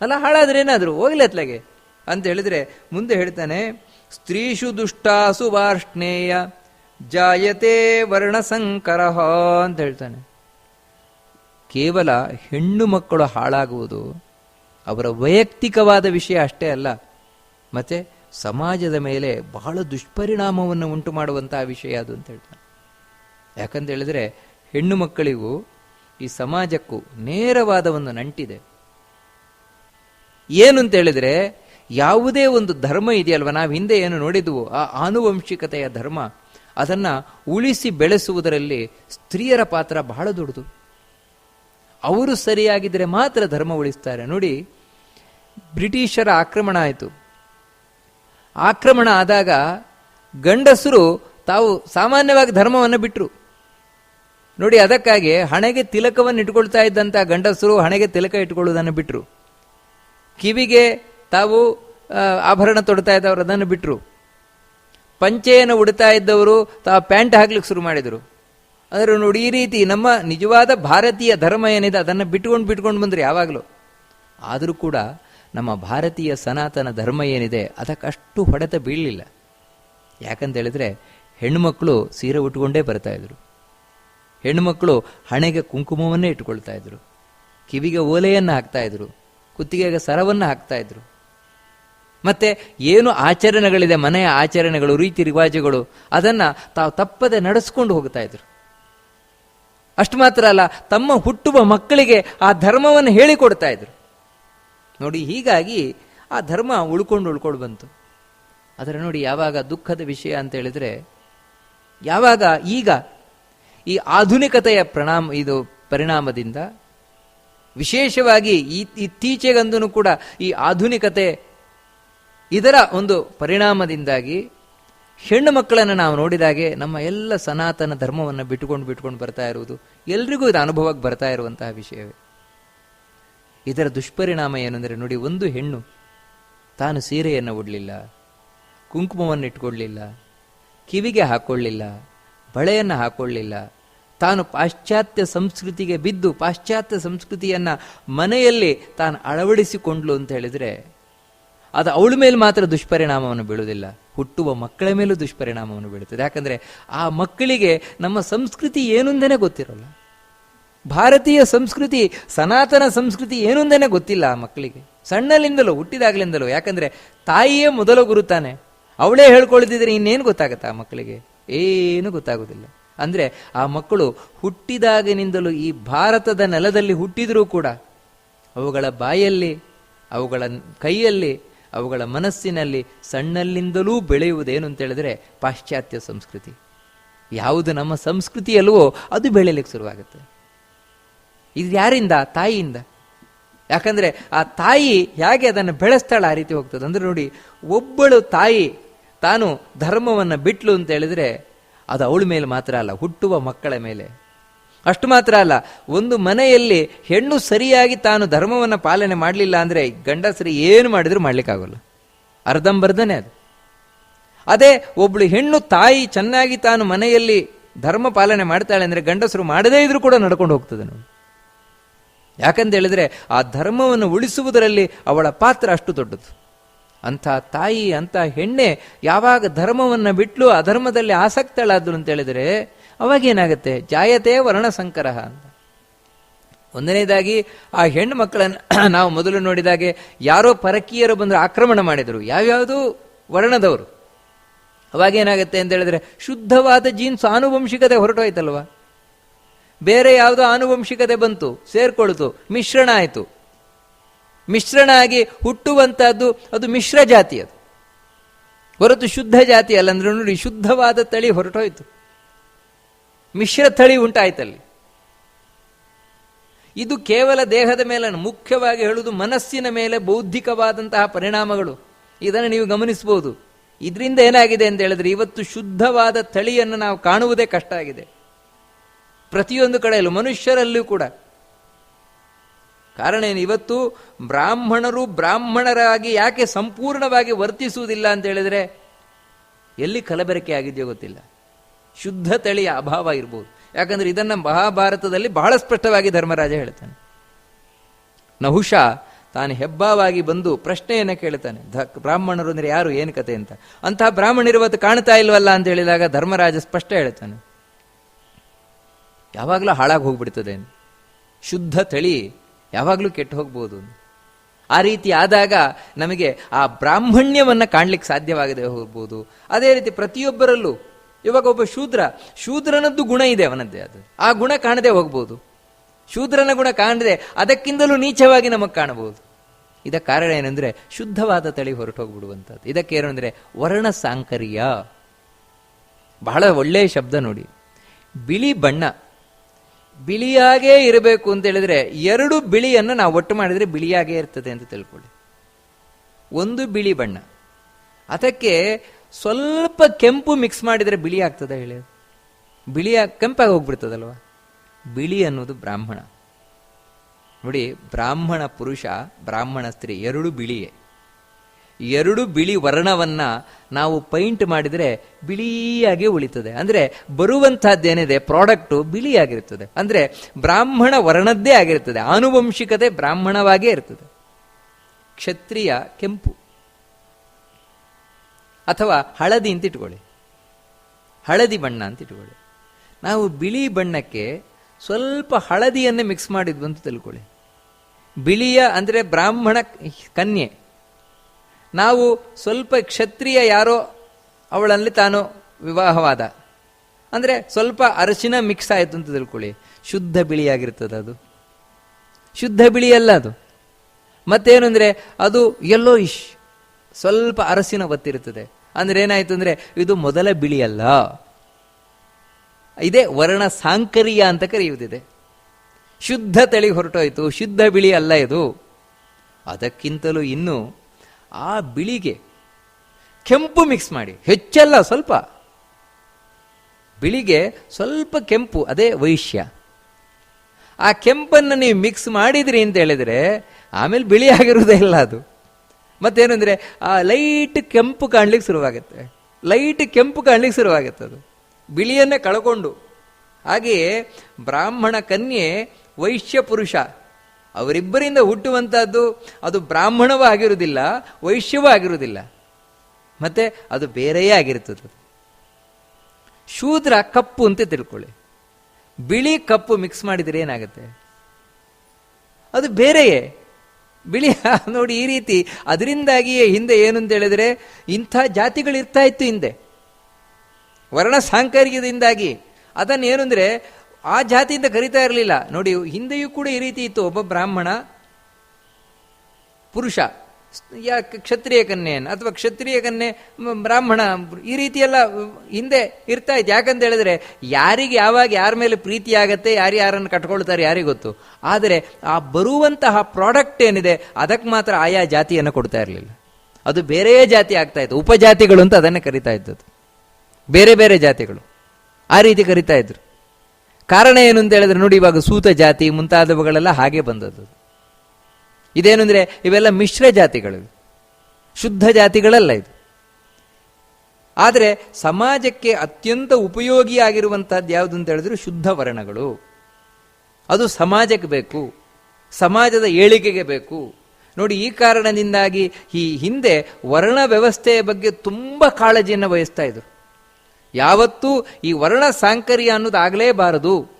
ಅಲ್ಲ, ಹಾಳಾದ್ರೆ ಏನಾದ್ರು? ಹೋಗ್ಲತ್ಲಾಗೆ ಅಂತ ಹೇಳಿದ್ರೆ ಮುಂದೆ ಹೇಳ್ತಾನೆ, ಸ್ತ್ರೀಷು ದುಷ್ಟಾಸು ವಾರ್ಷ್ಣೇಯ, ಜಾಯತೆ ವರ್ಣಸಂಕರ ಅಂತ ಹೇಳ್ತಾನೆ. ಕೇವಲ ಹೆಣ್ಣು ಮಕ್ಕಳು ಹಾಳಾಗುವುದು ಅವರ ವೈಯಕ್ತಿಕವಾದ ವಿಷಯ ಅಷ್ಟೇ ಅಲ್ಲ, ಮತ್ತೆ ಸಮಾಜದ ಮೇಲೆ ಬಹಳ ದುಷ್ಪರಿಣಾಮವನ್ನು ಉಂಟು ಮಾಡುವಂತಹ ವಿಷಯ ಅದು ಅಂತ ಹೇಳ್ತಾನೆ. ಯಾಕಂತ ಹೇಳಿದ್ರೆ ಹೆಣ್ಣು ಮಕ್ಕಳಿಗೂ ಈ ಸಮಾಜಕ್ಕೂ ನೇರವಾದ ಒಂದು ನಂಟಿದೆ. ಏನು ಅಂತ ಹೇಳಿದ್ರೆ ಯಾವುದೇ ಒಂದು ಧರ್ಮ ಇದೆಯಲ್ವ? ನಾವು ಹಿಂದೆ ಏನು ನೋಡಿದ್ವು, ಆ ಆನುವಂಶಿಕತೆಯ ಧರ್ಮ, ಅದನ್ನ ಉಳಿಸಿ ಬೆಳೆಸುವುದರಲ್ಲಿ ಸ್ತ್ರೀಯರ ಪಾತ್ರ ಬಹಳ ದೊಡ್ಡದು. ಅವರು ಸರಿಯಾಗಿದ್ದರೆ ಮಾತ್ರ ಧರ್ಮ ಉಳಿಸ್ತಾರೆ. ನೋಡಿ, ಬ್ರಿಟಿಷರ ಆಕ್ರಮಣ ಆಯಿತು. ಆಕ್ರಮಣ ಆದಾಗ ಗಂಡಸರು ತಾವು ಸಾಮಾನ್ಯವಾಗಿ ಧರ್ಮವನ್ನು ಬಿಟ್ಟರು ನೋಡಿ, ಅದಕ್ಕಾಗಿ ಹಣೆಗೆ ತಿಲಕವನ್ನು ಇಟ್ಕೊಳ್ತಾ ಇದ್ದಂಥ ಗಂಡಸರು ಹಣೆಗೆ ತಿಲಕ ಇಟ್ಕೊಳ್ಳೋದನ್ನು ಬಿಟ್ಟರು ಕಿವಿಗೆ ತಾವು ಆಭರಣ ತೊಡ್ತಾ ಇದ್ದವರು ಅದನ್ನು ಬಿಟ್ಟರು ಪಂಚೆಯನ್ನು ಉಡ್ತಾ ಇದ್ದವರು ತಾವು ಪ್ಯಾಂಟ್ ಹಾಕ್ಲಿಕ್ಕೆ ಶುರು ಮಾಡಿದರು. ಅಂದರೆ ನೋಡಿ, ಈ ರೀತಿ ನಮ್ಮ ನಿಜವಾದ ಭಾರತೀಯ ಧರ್ಮ ಏನಿದೆ ಅದನ್ನು ಬಿಟ್ಕೊಂಡು ಬಿಟ್ಕೊಂಡು ಬಂದ್ರೆ ಯಾವಾಗಲೂ? ಆದರೂ ಕೂಡ ನಮ್ಮ ಭಾರತೀಯ ಸನಾತನ ಧರ್ಮ ಏನಿದೆ ಅದಕ್ಕಷ್ಟು ಹೊಡೆತ ಬೀಳಲಿಲ್ಲ. ಯಾಕಂತ ಹೇಳಿದ್ರೆ ಹೆಣ್ಣುಮಕ್ಕಳು ಸೀರೆ ಉಟ್ಕೊಂಡೇ ಬರ್ತಾ ಇದ್ರು. ಹೆಣ್ಣುಮಕ್ಕಳು ಹಣೆಗೆ ಕುಂಕುಮವನ್ನೇ ಇಟ್ಕೊಳ್ತಾ ಇದ್ರು. ಕಿವಿಗೆ ಓಲೆಯನ್ನು ಹಾಕ್ತಾ ಇದ್ರು. ಕುತ್ತಿಗೆಗೆ ಸರವನ್ನು ಹಾಕ್ತಾ ಇದ್ರು. ಮತ್ತೆ ಏನು ಆಚರಣೆಗಳಿದೆ, ಮನೆಯ ಆಚರಣೆಗಳು, ರೀತಿ ರಿವಾಜುಗಳು, ಅದನ್ನ ತಾವು ತಪ್ಪದೆ ನಡೆಸ್ಕೊಂಡು ಹೋಗ್ತಾ ಇದ್ರು. ಅಷ್ಟು ಮಾತ್ರ ಅಲ್ಲ, ತಮ್ಮ ಹುಟ್ಟುವ ಮಕ್ಕಳಿಗೆ ಆ ಧರ್ಮವನ್ನು ಹೇಳಿಕೊಡ್ತಾ ಇದ್ರು. ನೋಡಿ, ಹೀಗಾಗಿ ಆ ಧರ್ಮ ಉಳ್ಕೊಂಡು ಉಳ್ಕೊಂಡು ಬಂತು. ಆದರೆ ನೋಡಿ, ಯಾವಾಗ ದುಃಖದ ವಿಷಯ ಅಂತ ಹೇಳಿದ್ರೆ, ಯಾವಾಗ ಈಗ ಈ ಆಧುನಿಕತೆಯ ಪ್ರಣಾಮ, ಇದು ಪರಿಣಾಮದಿಂದ ವಿಶೇಷವಾಗಿ ಈ ಇತ್ತೀಚೆಗಂದೂ ಕೂಡ ಈ ಆಧುನಿಕತೆ ಇದರ ಒಂದು ಪರಿಣಾಮದಿಂದಾಗಿ ಹೆಣ್ಣು ಮಕ್ಕಳನ್ನು ನಾವು ನೋಡಿದಾಗೆ ನಮ್ಮ ಎಲ್ಲ ಸನಾತನ ಧರ್ಮವನ್ನು ಬಿಟ್ಟುಕೊಂಡು ಬಿಟ್ಕೊಂಡು ಬರ್ತಾ ಇರುವುದು, ಎಲ್ರಿಗೂ ಇದು ಅನುಭವಕ್ಕೆ ಬರ್ತಾ ಇರುವಂತಹ ವಿಷಯವೇ. ಇದರ ದುಷ್ಪರಿಣಾಮ ಏನೆಂದರೆ ನೋಡಿ, ಒಂದು ಹೆಣ್ಣು ತಾನು ಸೀರೆಯನ್ನು ಉಡಲಿಲ್ಲ ಕುಂಕುಮವನ್ನು ಇಟ್ಕೊಳ್ಳಲಿಲ್ಲ ಕಿವಿಗೆ ಹಾಕೊಳ್ಳಿಲ್ಲ, ಬಳೆಯನ್ನು ಹಾಕೊಳ್ಳಿಲ್ಲ ತಾನು ಪಾಶ್ಚಾತ್ಯ ಸಂಸ್ಕೃತಿಗೆ ಬಿದ್ದು ಪಾಶ್ಚಾತ್ಯ ಸಂಸ್ಕೃತಿಯನ್ನ ಮನೆಯಲ್ಲಿ ತಾನು ಅಳವಡಿಸಿಕೊಂಡ್ಲು ಅಂತ ಹೇಳಿದರೆ ಅದು ಅವಳ ಮೇಲೆ ಮಾತ್ರ ದುಷ್ಪರಿಣಾಮವನ್ನು ಬೀಳುವುದಿಲ್ಲ. ಹುಟ್ಟುವ ಮಕ್ಕಳ ಮೇಲೂ ದುಷ್ಪರಿಣಾಮವನ್ನು ಬೀಳುತ್ತದೆ. ಯಾಕಂದರೆ ಆ ಮಕ್ಕಳಿಗೆ ನಮ್ಮ ಸಂಸ್ಕೃತಿ ಏನೊಂದೇ ಗೊತ್ತಿರೋಲ್ಲ. ಭಾರತೀಯ ಸಂಸ್ಕೃತಿ, ಸನಾತನ ಸಂಸ್ಕೃತಿ ಏನೊಂದೇ ಗೊತ್ತಿಲ್ಲ ಆ ಮಕ್ಕಳಿಗೆ. ಸಣ್ಣಲಿಂದಲೂ ಹುಟ್ಟಿದಾಗ್ಲಿಂದಲೂ, ಯಾಕಂದರೆ ತಾಯಿಯೇ ಮೊದಲ ಗುರುತಾನೆ ಅವಳೇ ಹೇಳ್ಕೊಳ್ದಿದ್ರೆ ಇನ್ನೇನು ಗೊತ್ತಾಗುತ್ತೆ ಆ ಮಕ್ಕಳಿಗೆ? ಏನು ಗೊತ್ತಾಗೋದಿಲ್ಲ. ಅಂದ್ರೆ ಆ ಮಕ್ಕಳು ಹುಟ್ಟಿದಾಗಿನಿಂದಲೂ ಈ ಭಾರತದ ನೆಲದಲ್ಲಿ ಹುಟ್ಟಿದರೂ ಕೂಡ ಅವುಗಳ ಬಾಯಲ್ಲಿ, ಅವುಗಳ ಕೈಯಲ್ಲಿ, ಅವುಗಳ ಮನಸ್ಸಿನಲ್ಲಿ ಸಣ್ಣಲ್ಲಿಂದಲೂ ಬೆಳೆಯುವುದೇನು ಅಂತ ಹೇಳಿದ್ರೆ ಪಾಶ್ಚಾತ್ಯ ಸಂಸ್ಕೃತಿ. ಯಾವುದು ನಮ್ಮ ಸಂಸ್ಕೃತಿಯಲ್ಲವೋ ಅದು ಬೆಳೆಯಲಿಕ್ಕೆ ಶುರುವಾಗುತ್ತೆ. ಇದು ಯಾರಿಂದ? ತಾಯಿಯಿಂದ. ಯಾಕಂದ್ರೆ ಆ ತಾಯಿ ಹೇಗೆ ಅದನ್ನು ಬೆಳೆಸ್ತಾಳೆ ಆ ರೀತಿ ಹೋಗ್ತದೆ? ಅಂದ್ರೆ ನೋಡಿ, ಒಬ್ಬಳು ತಾಯಿ ತಾನು ಧರ್ಮವನ್ನು ಬಿಟ್ಲು ಅಂತ ಹೇಳಿದ್ರೆ ಅದು ಅವಳ ಮೇಲೆ ಮಾತ್ರ ಅಲ್ಲ, ಹುಟ್ಟುವ ಮಕ್ಕಳ ಮೇಲೆ. ಅಷ್ಟು ಮಾತ್ರ ಅಲ್ಲ, ಒಂದು ಮನೆಯಲ್ಲಿ ಹೆಣ್ಣು ಸರಿಯಾಗಿ ತಾನು ಧರ್ಮವನ್ನು ಪಾಲನೆ ಮಾಡಲಿಲ್ಲ ಅಂದರೆ ಗಂಡಸರಿ ಏನು ಮಾಡಿದರೂ ಮಾಡಲಿಕ್ಕಾಗಲ್ಲ. ಅರ್ಧಂಬರ್ಧನೆ ಅದು. ಅದೇ, ಒಬ್ಳು ಹೆಣ್ಣು ತಾಯಿ ಚೆನ್ನಾಗಿ ತಾನು ಮನೆಯಲ್ಲಿ ಧರ್ಮ ಪಾಲನೆ ಮಾಡ್ತಾಳೆ ಅಂದರೆ ಗಂಡಸರು ಮಾಡದೇ ಇದ್ರೂ ಕೂಡ ನಡ್ಕೊಂಡು ಹೋಗ್ತದೆ ನಾವು ಯಾಕಂತ ಹೇಳಿದ್ರೆ ಆ ಧರ್ಮವನ್ನು ಉಳಿಸುವುದರಲ್ಲಿ ಅವಳ ಪಾತ್ರ ಅಷ್ಟು ದೊಡ್ಡದು. ಅಂಥ ತಾಯಿ, ಅಂಥ ಹೆಣ್ಣೆ ಯಾವಾಗ ಧರ್ಮವನ್ನು ಬಿಟ್ಲು ಅಧರ್ಮದಲ್ಲಿ ಆಸಕ್ತಳಾದ್ರು ಅಂತ ಹೇಳಿದರೆ ಅವಾಗ ಏನಾಗುತ್ತೆ ಜಾಯತೆ ವರ್ಣಸಂಕರ ಅಂತ. ಒಂದನೇದಾಗಿ ಆ ಹೆಣ್ಣು ಮಕ್ಕಳನ್ನು ನಾವು ಮೊದಲು ನೋಡಿದಾಗೆ ಯಾರೋ ಪರಕೀಯರು ಬಂದರೆ ಆಕ್ರಮಣ ಮಾಡಿದರು. ಯಾವ್ಯಾವುದು? ವರ್ಣದವರು. ಅವಾಗ ಏನಾಗುತ್ತೆ ಅಂತ ಹೇಳಿದ್ರೆ ಶುದ್ಧವಾದ ಜೀನ್ಸ್ ಆನುವಂಶಿಕತೆ ಹೊರಟೋಯ್ತಲ್ವ? ಬೇರೆ ಯಾವುದೋ ಆನುವಂಶಿಕತೆ ಬಂತು, ಸೇರ್ಕೊಳ್ತು, ಮಿಶ್ರಣ ಆಯಿತು. ಮಿಶ್ರಣ ಆಗಿ ಹುಟ್ಟುವಂತಹದ್ದು ಅದು ಮಿಶ್ರ ಜಾತಿ ಅದು. ಹೊರತು ಶುದ್ಧ ಜಾತಿ ಅಲ್ಲ, ಅಂದ್ರೆ ನೋಡಿ ಶುದ್ಧವಾದ ತಳಿ ಹೊರಟೋಯ್ತು. ಮಿಶ್ರ ತಳಿ ಉಂಟಾಯ್ತಲ್ಲಿ ಇದು ಕೇವಲ ದೇಹದ ಮೇಲೆ ಮುಖ್ಯವಾಗಿ ಹೇಳುವುದು ಮನಸ್ಸಿನ ಮೇಲೆ ಬೌದ್ಧಿಕವಾದಂತಹ ಪರಿಣಾಮಗಳು. ಇದನ್ನು ನೀವು ಗಮನಿಸಬಹುದು. ಇದರಿಂದ ಏನಾಗಿದೆ ಅಂತ ಹೇಳಿದ್ರೆ, ಇವತ್ತು ಶುದ್ಧವಾದ ತಳಿಯನ್ನು ನಾವು ಕಾಣುವುದೇ ಕಷ್ಟ ಆಗಿದೆ. ಪ್ರತಿಯೊಂದು ಕಡೆಯಲ್ಲೂ ಮನುಷ್ಯರಲ್ಲೂ ಕೂಡ. ಕಾರಣ ಏನು? ಇವತ್ತು ಬ್ರಾಹ್ಮಣರು ಬ್ರಾಹ್ಮಣರಾಗಿ ಯಾಕೆ ಸಂಪೂರ್ಣವಾಗಿ ವರ್ತಿಸುವುದಿಲ್ಲ ಅಂತ ಹೇಳಿದ್ರೆ, ಎಲ್ಲಿ ಕಲಬೆರಕೆ ಆಗಿದೆಯೋ ಗೊತ್ತಿಲ್ಲ. ಶುದ್ಧ ತಳಿಯ ಅಭಾವ ಇರ್ಬೋದು. ಯಾಕಂದ್ರೆ ಇದನ್ನ ಮಹಾಭಾರತದಲ್ಲಿ ಬಹಳ ಸ್ಪಷ್ಟವಾಗಿ ಧರ್ಮರಾಜ ಹೇಳ್ತಾನೆ. ನಹುಷ ತಾನು ಹೆಬ್ಬಾವಾಗಿ ಬಂದು ಪ್ರಶ್ನೆಯನ್ನು ಕೇಳ್ತಾನೆ. ಧ, ಬ್ರಾಹ್ಮಣರು ಅಂದರೆ ಯಾರು? ಏನು ಕತೆ ಅಂತ. ಅಂತಹ ಬ್ರಾಹ್ಮಣ ಇರುವತ್ತು ಕಾಣ್ತಾ ಇಲ್ವಲ್ಲ ಅಂತ ಹೇಳಿದಾಗ ಧರ್ಮರಾಜ ಸ್ಪಷ್ಟ ಹೇಳ್ತಾನೆ. ಯಾವಾಗಲೂ ಹಾಳಾಗಿ ಹೋಗ್ಬಿಡ್ತದೆ. ಶುದ್ಧ ತಳಿ ಯಾವಾಗಲೂ ಕೆಟ್ಟು ಹೋಗ್ಬೋದು ಆ ರೀತಿ ಆದಾಗ ನಮಗೆ ಆ ಬ್ರಾಹ್ಮಣ್ಯವನ್ನು ಕಾಣ್ಲಿಕ್ಕೆ ಸಾಧ್ಯವಾಗದೆ ಹೋಗ್ಬೋದು. ಅದೇ ರೀತಿ ಪ್ರತಿಯೊಬ್ಬರಲ್ಲೂ, ಇವಾಗ ಒಬ್ಬ ಶೂದ್ರ, ಶೂದ್ರನದ್ದು ಗುಣ ಇದೆ ಅವನದ್ದೇ ಅದು. ಆ ಗುಣ ಕಾಣದೆ ಹೋಗ್ಬೋದು. ಶೂದ್ರನ ಗುಣ ಕಾಣದೆ ಅದಕ್ಕಿಂತಲೂ ನೀಚವಾಗಿ ನಮಗೆ ಕಾಣಬಹುದು. ಇದಕ್ಕೆ ಕಾರಣ ಏನಂದ್ರೆ, ಶುದ್ಧವಾದ ತಳಿ ಹೊರಟು ಹೋಗ್ಬಿಡುವಂಥದ್ದು. ಇದಕ್ಕೆ ಏನು ಅಂದರೆ, ವರ್ಣ ಸಾಂಕರ್ಯ. ಬಹಳ ಒಳ್ಳೆಯ ಶಬ್ದ ನೋಡಿ. ಬಿಳಿ ಬಣ್ಣ ಬಿಳಿಯಾಗೇ ಇರಬೇಕು ಅಂತ ಹೇಳಿದ್ರೆ ಎರಡು ಬಿಳಿಯನ್ನು ನಾವು ಒಟ್ಟು ಮಾಡಿದ್ರೆ ಬಿಳಿಯಾಗೇ ಇರ್ತದೆ ಅಂತ ತಿಳ್ಕೊಳ್ಳಿ. ಒಂದು ಬಿಳಿ ಬಣ್ಣ. ಅದಕ್ಕೆ ಸ್ವಲ್ಪ ಕೆಂಪು ಮಿಕ್ಸ್ ಮಾಡಿದರೆ ಬಿಳಿ ಆಗ್ತದೆ ಹೇಳಿ. ಬಿಳಿ ಕೆಂಪಾಗಿ ಹೋಗ್ಬಿಡ್ತದಲ್ವ? ಬಿಳಿ ಅನ್ನೋದು ಬ್ರಾಹ್ಮಣ. ನೋಡಿ, ಬ್ರಾಹ್ಮಣ ಪುರುಷ, ಬ್ರಾಹ್ಮಣ ಸ್ತ್ರೀ ಎರಡು ಬಿಳಿಯೇ. ಎರಡು ಬಿಳಿ ವರ್ಣವನ್ನ ನಾವು ಪೈಂಟ್ ಮಾಡಿದರೆ ಬಿಳಿಯಾಗಿ ಉಳಿತದೆ. ಅಂದ್ರೆ ಬರುವಂತಹದ್ದೇನಿದೆ, ಪ್ರಾಡಕ್ಟು ಬಿಳಿಯಾಗಿರ್ತದೆ. ಅಂದ್ರೆ ಬ್ರಾಹ್ಮಣ ವರ್ಣದ್ದೇ ಆಗಿರ್ತದೆ. ಆನುವಂಶಿಕತೆ ಬ್ರಾಹ್ಮಣವಾಗೇ ಇರ್ತದೆ. ಕ್ಷತ್ರಿಯ ಕೆಂಪು. ಅಥವಾ ಹಳದಿ ಅಂತ ಇಟ್ಕೊಳ್ಳಿ. ಹಳದಿ ಬಣ್ಣ ಅಂತ ಇಟ್ಕೊಳ್ಳಿ. ನಾವು ಬಿಳಿ ಬಣ್ಣಕ್ಕೆ ಸ್ವಲ್ಪ ಹಳದಿಯನ್ನೇ ಮಿಕ್ಸ್ ಮಾಡಿದ್ವು ಅಂತ ತಿಳ್ಕೊಳ್ಳಿ. ಬಿಳಿಯ ಅಂದ್ರೆ ಬ್ರಾಹ್ಮಣ ಕನ್ಯೆ. ನಾವು ಸ್ವಲ್ಪ ಕ್ಷತ್ರಿಯ ಯಾರೋ, ಅವಳಲ್ಲಿ ತಾನು ವಿವಾಹವಾದ. ಅಂದರೆ ಸ್ವಲ್ಪ ಅರಶಿನ ಮಿಕ್ಸ್ ಆಯಿತು ಅಂತ ತಿಳ್ಕೊಳ್ಳಿ. ಶುದ್ಧ ಬಿಳಿಯಾಗಿರ್ತದೆ ಅದು. ಶುದ್ಧ ಬಿಳಿ ಅಲ್ಲ ಅದು. ಮತ್ತೇನು ಅಂದರೆ ಅದು ಎಲ್ಲೋ ಇಶ್ ಸ್ವಲ್ಪ ಅರಸಿನ ಒತ್ತಿರುತ್ತದೆ ಅಂದ್ರೆ ಏನಾಯ್ತು ಅಂದ್ರೆ ಇದು ಮೊದಲ ಬಿಳಿ ಅಲ್ಲ. ಇದೇ ವರ್ಣ ಸಾಂಕರ್ಯ ಅಂತ ಕರೆಯುವುದಿದೆ. ಶುದ್ಧ ತಳಿ ಹೊರಟೋಯ್ತು. ಶುದ್ಧ ಬಿಳಿ ಅಲ್ಲ ಇದು. ಅದಕ್ಕಿಂತಲೂ ಇನ್ನು ಆ ಬಿಳಿಗೆ ಕೆಂಪು ಮಿಕ್ಸ್ ಮಾಡಿ, ಹೆಚ್ಚಲ್ಲ ಸ್ವಲ್ಪ. ಬಿಳಿಗೆ ಸ್ವಲ್ಪ ಕೆಂಪು, ಅದೇ ವೈಶ್ಯ. ಆ ಕೆಂಪನ್ನು ನೀವು ಮಿಕ್ಸ್ ಮಾಡಿದ್ರಿ ಅಂತ ಹೇಳಿದ್ರೆ ಆಮೇಲೆ ಬಿಳಿ ಆಗಿರುವುದೇ ಇಲ್ಲ ಅದು. ಮತ್ತೇನೆಂದರೆ ಆ ಲೈಟ್ ಕೆಂಪು ಕಾಣ್ಲಿಕ್ಕೆ ಶುರುವಾಗುತ್ತೆ. ಲೈಟ್ ಕೆಂಪು ಕಾಣ್ಲಿಕ್ಕೆ ಶುರುವಾಗುತ್ತೆ ಅದು. ಬಿಳಿಯನ್ನೇ ಕಳ್ಕೊಂಡು. ಹಾಗೆಯೇ ಬ್ರಾಹ್ಮಣ ಕನ್ಯೆ ವೈಶ್ಯ ಪುರುಷ ಅವರಿಬ್ಬರಿಂದ ಹುಟ್ಟುವಂಥದ್ದು ಅದು ಬ್ರಾಹ್ಮಣವೂ ಆಗಿರುವುದಿಲ್ಲ ವೈಶ್ಯವೂ ಆಗಿರುವುದಿಲ್ಲ ಮತ್ತೆ ಅದು ಬೇರೆಯೇ ಆಗಿರ್ತದೆ ಶೂದ್ರ ಕಪ್ಪು ಅಂತ ತಿಳ್ಕೊಳ್ಳಿ. ಬಿಳಿ ಕಪ್ಪು ಮಿಕ್ಸ್ ಮಾಡಿದರೆ ಏನಾಗುತ್ತೆ? ಅದು ಬೇರೆಯೇ. ಬಿಳಿ ನೋಡಿ ಈ ರೀತಿ ಅದರಿಂದಾಗಿಯೇ ಹಿಂದೆ ಏನು ಅಂತ ಹೇಳಿದ್ರೆ, ಇಂಥ ಜಾತಿಗಳು ಇರ್ತಾ ಇತ್ತು ಹಿಂದೆ. ವರ್ಣ ಸಾಂಕರ್ಯದಿಂದಾಗಿ ಅದನ್ನು ಏನು ಅಂದ್ರೆ ಆ ಜಾತಿಯಿಂದ ಕರಿತಾ ಇರಲಿಲ್ಲ. ನೋಡಿ, ಹಿಂದೆಯೂ ಕೂಡ ಈ ರೀತಿ ಇತ್ತು. ಒಬ್ಬ ಬ್ರಾಹ್ಮಣ, ಪುರುಷ, ಯಾ ಕ್ಷತ್ರಿಯ ಕನ್ಯೆಯನ್ನು ಅಥವಾ ಕ್ಷತ್ರಿಯ ಕನ್ಯೆ, ಬ್ರಾಹ್ಮಣ, ಈ ರೀತಿ ಎಲ್ಲ ಹಿಂದೆ ಇರ್ತಾ ಇತ್ತು. ಯಾಕಂತ ಹೇಳಿದ್ರೆ, ಯಾರಿಗೆ ಯಾವಾಗ ಯಾರ ಮೇಲೆ ಪ್ರೀತಿ ಆಗತ್ತೆ, ಯಾರು ಯಾರನ್ನು ಕಟ್ಕೊಳ್ತಾರೆ ಯಾರಿಗೆ ಗೊತ್ತು. ಆದರೆ ಆ ಬರುವಂತಹ ಪ್ರಾಡಕ್ಟ್ ಏನಿದೆ, ಅದಕ್ಕೆ ಮಾತ್ರ ಆಯಾ ಜಾತಿಯನ್ನು ಕೊಡ್ತಾ ಇರಲಿಲ್ಲ. ಅದು ಬೇರೆ ಜಾತಿ ಆಗ್ತಾ ಇತ್ತು. ಉಪಜಾತಿಗಳು ಅಂತ ಅದನ್ನೇ ಕರಿತಾ ಇದ್ದದ್ದು. ಬೇರೆ ಬೇರೆ ಜಾತಿಗಳು ಆ ರೀತಿ ಕರಿತಾ ಇದ್ರು. ಕಾರಣ ಏನು ಅಂತ ಹೇಳಿದ್ರೆ ನೋಡಿ, ಇವಾಗ ಸೂತ ಜಾತಿ ಮುಂತಾದವುಗಳೆಲ್ಲ ಹಾಗೆ ಬಂದದ್ದು. ಇದೇನು ಅಂದರೆ, ಇವೆಲ್ಲ ಮಿಶ್ರ ಜಾತಿಗಳು. ಶುದ್ಧ ಜಾತಿಗಳಲ್ಲ ಇದು. ಆದರೆ ಸಮಾಜಕ್ಕೆ ಅತ್ಯಂತ ಉಪಯೋಗಿಯಾಗಿರುವಂಥದ್ದು ಯಾವುದು ಅಂತ ಹೇಳಿದ್ರೆ ಶುದ್ಧ ವರ್ಣಗಳು. ಅದು ಸಮಾಜಕ್ಕೆ ಬೇಕು, ಸಮಾಜದ ಏಳಿಗೆಗೆ ಬೇಕು. ನೋಡಿ, ಈ ಕಾರಣದಿಂದಾಗಿ ಈ ಹಿಂದೆ ವರ್ಣ ವ್ಯವಸ್ಥೆಯ ಬಗ್ಗೆ ತುಂಬ ಕಾಳಜಿಯನ್ನು ವಹಿಸ್ತಾ ಇದ್ರು. ಯಾವತ್ತೂ ಈ ವರ್ಣ ಸಾಂಕರ್ಯ ಅನ್ನೋದಾಗಲೇಬಾರದು.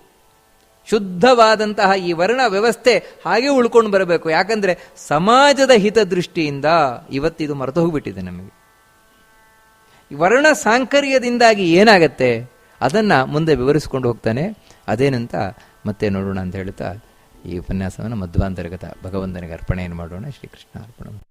ಶುದ್ಧವಾದಂತಹ ಈ ವರ್ಣ ವ್ಯವಸ್ಥೆ ಹಾಗೆ ಉಳ್ಕೊಂಡು ಬರಬೇಕು. ಯಾಕಂದ್ರೆ ಸಮಾಜದ ಹಿತದೃಷ್ಟಿಯಿಂದ ಇವತ್ತಿದು ಮರೆತು ಹೋಗ್ಬಿಟ್ಟಿದೆ ನಮಗೆ. ವರ್ಣ ಸಾಂಕರ್ಯದಿಂದಾಗಿ ಏನಾಗತ್ತೆ? ಅದನ್ನ ಮುಂದೆ ವಿವರಿಸ್ಕೊಂಡು ಹೋಗ್ತಾನೆ. ಅದೇನಂತ ಮತ್ತೆ ನೋಡೋಣ ಅಂತ ಹೇಳ್ತಾ ಈ ಉಪನ್ಯಾಸವನ್ನು ಮಧ್ವಾಂತರ್ಗತ ಭಗವಂತನಿಗೆ ಅರ್ಪಣೆಯನ್ನು ಮಾಡೋಣ. ಶ್ರೀಕೃಷ್ಣ ಅರ್ಪಣ.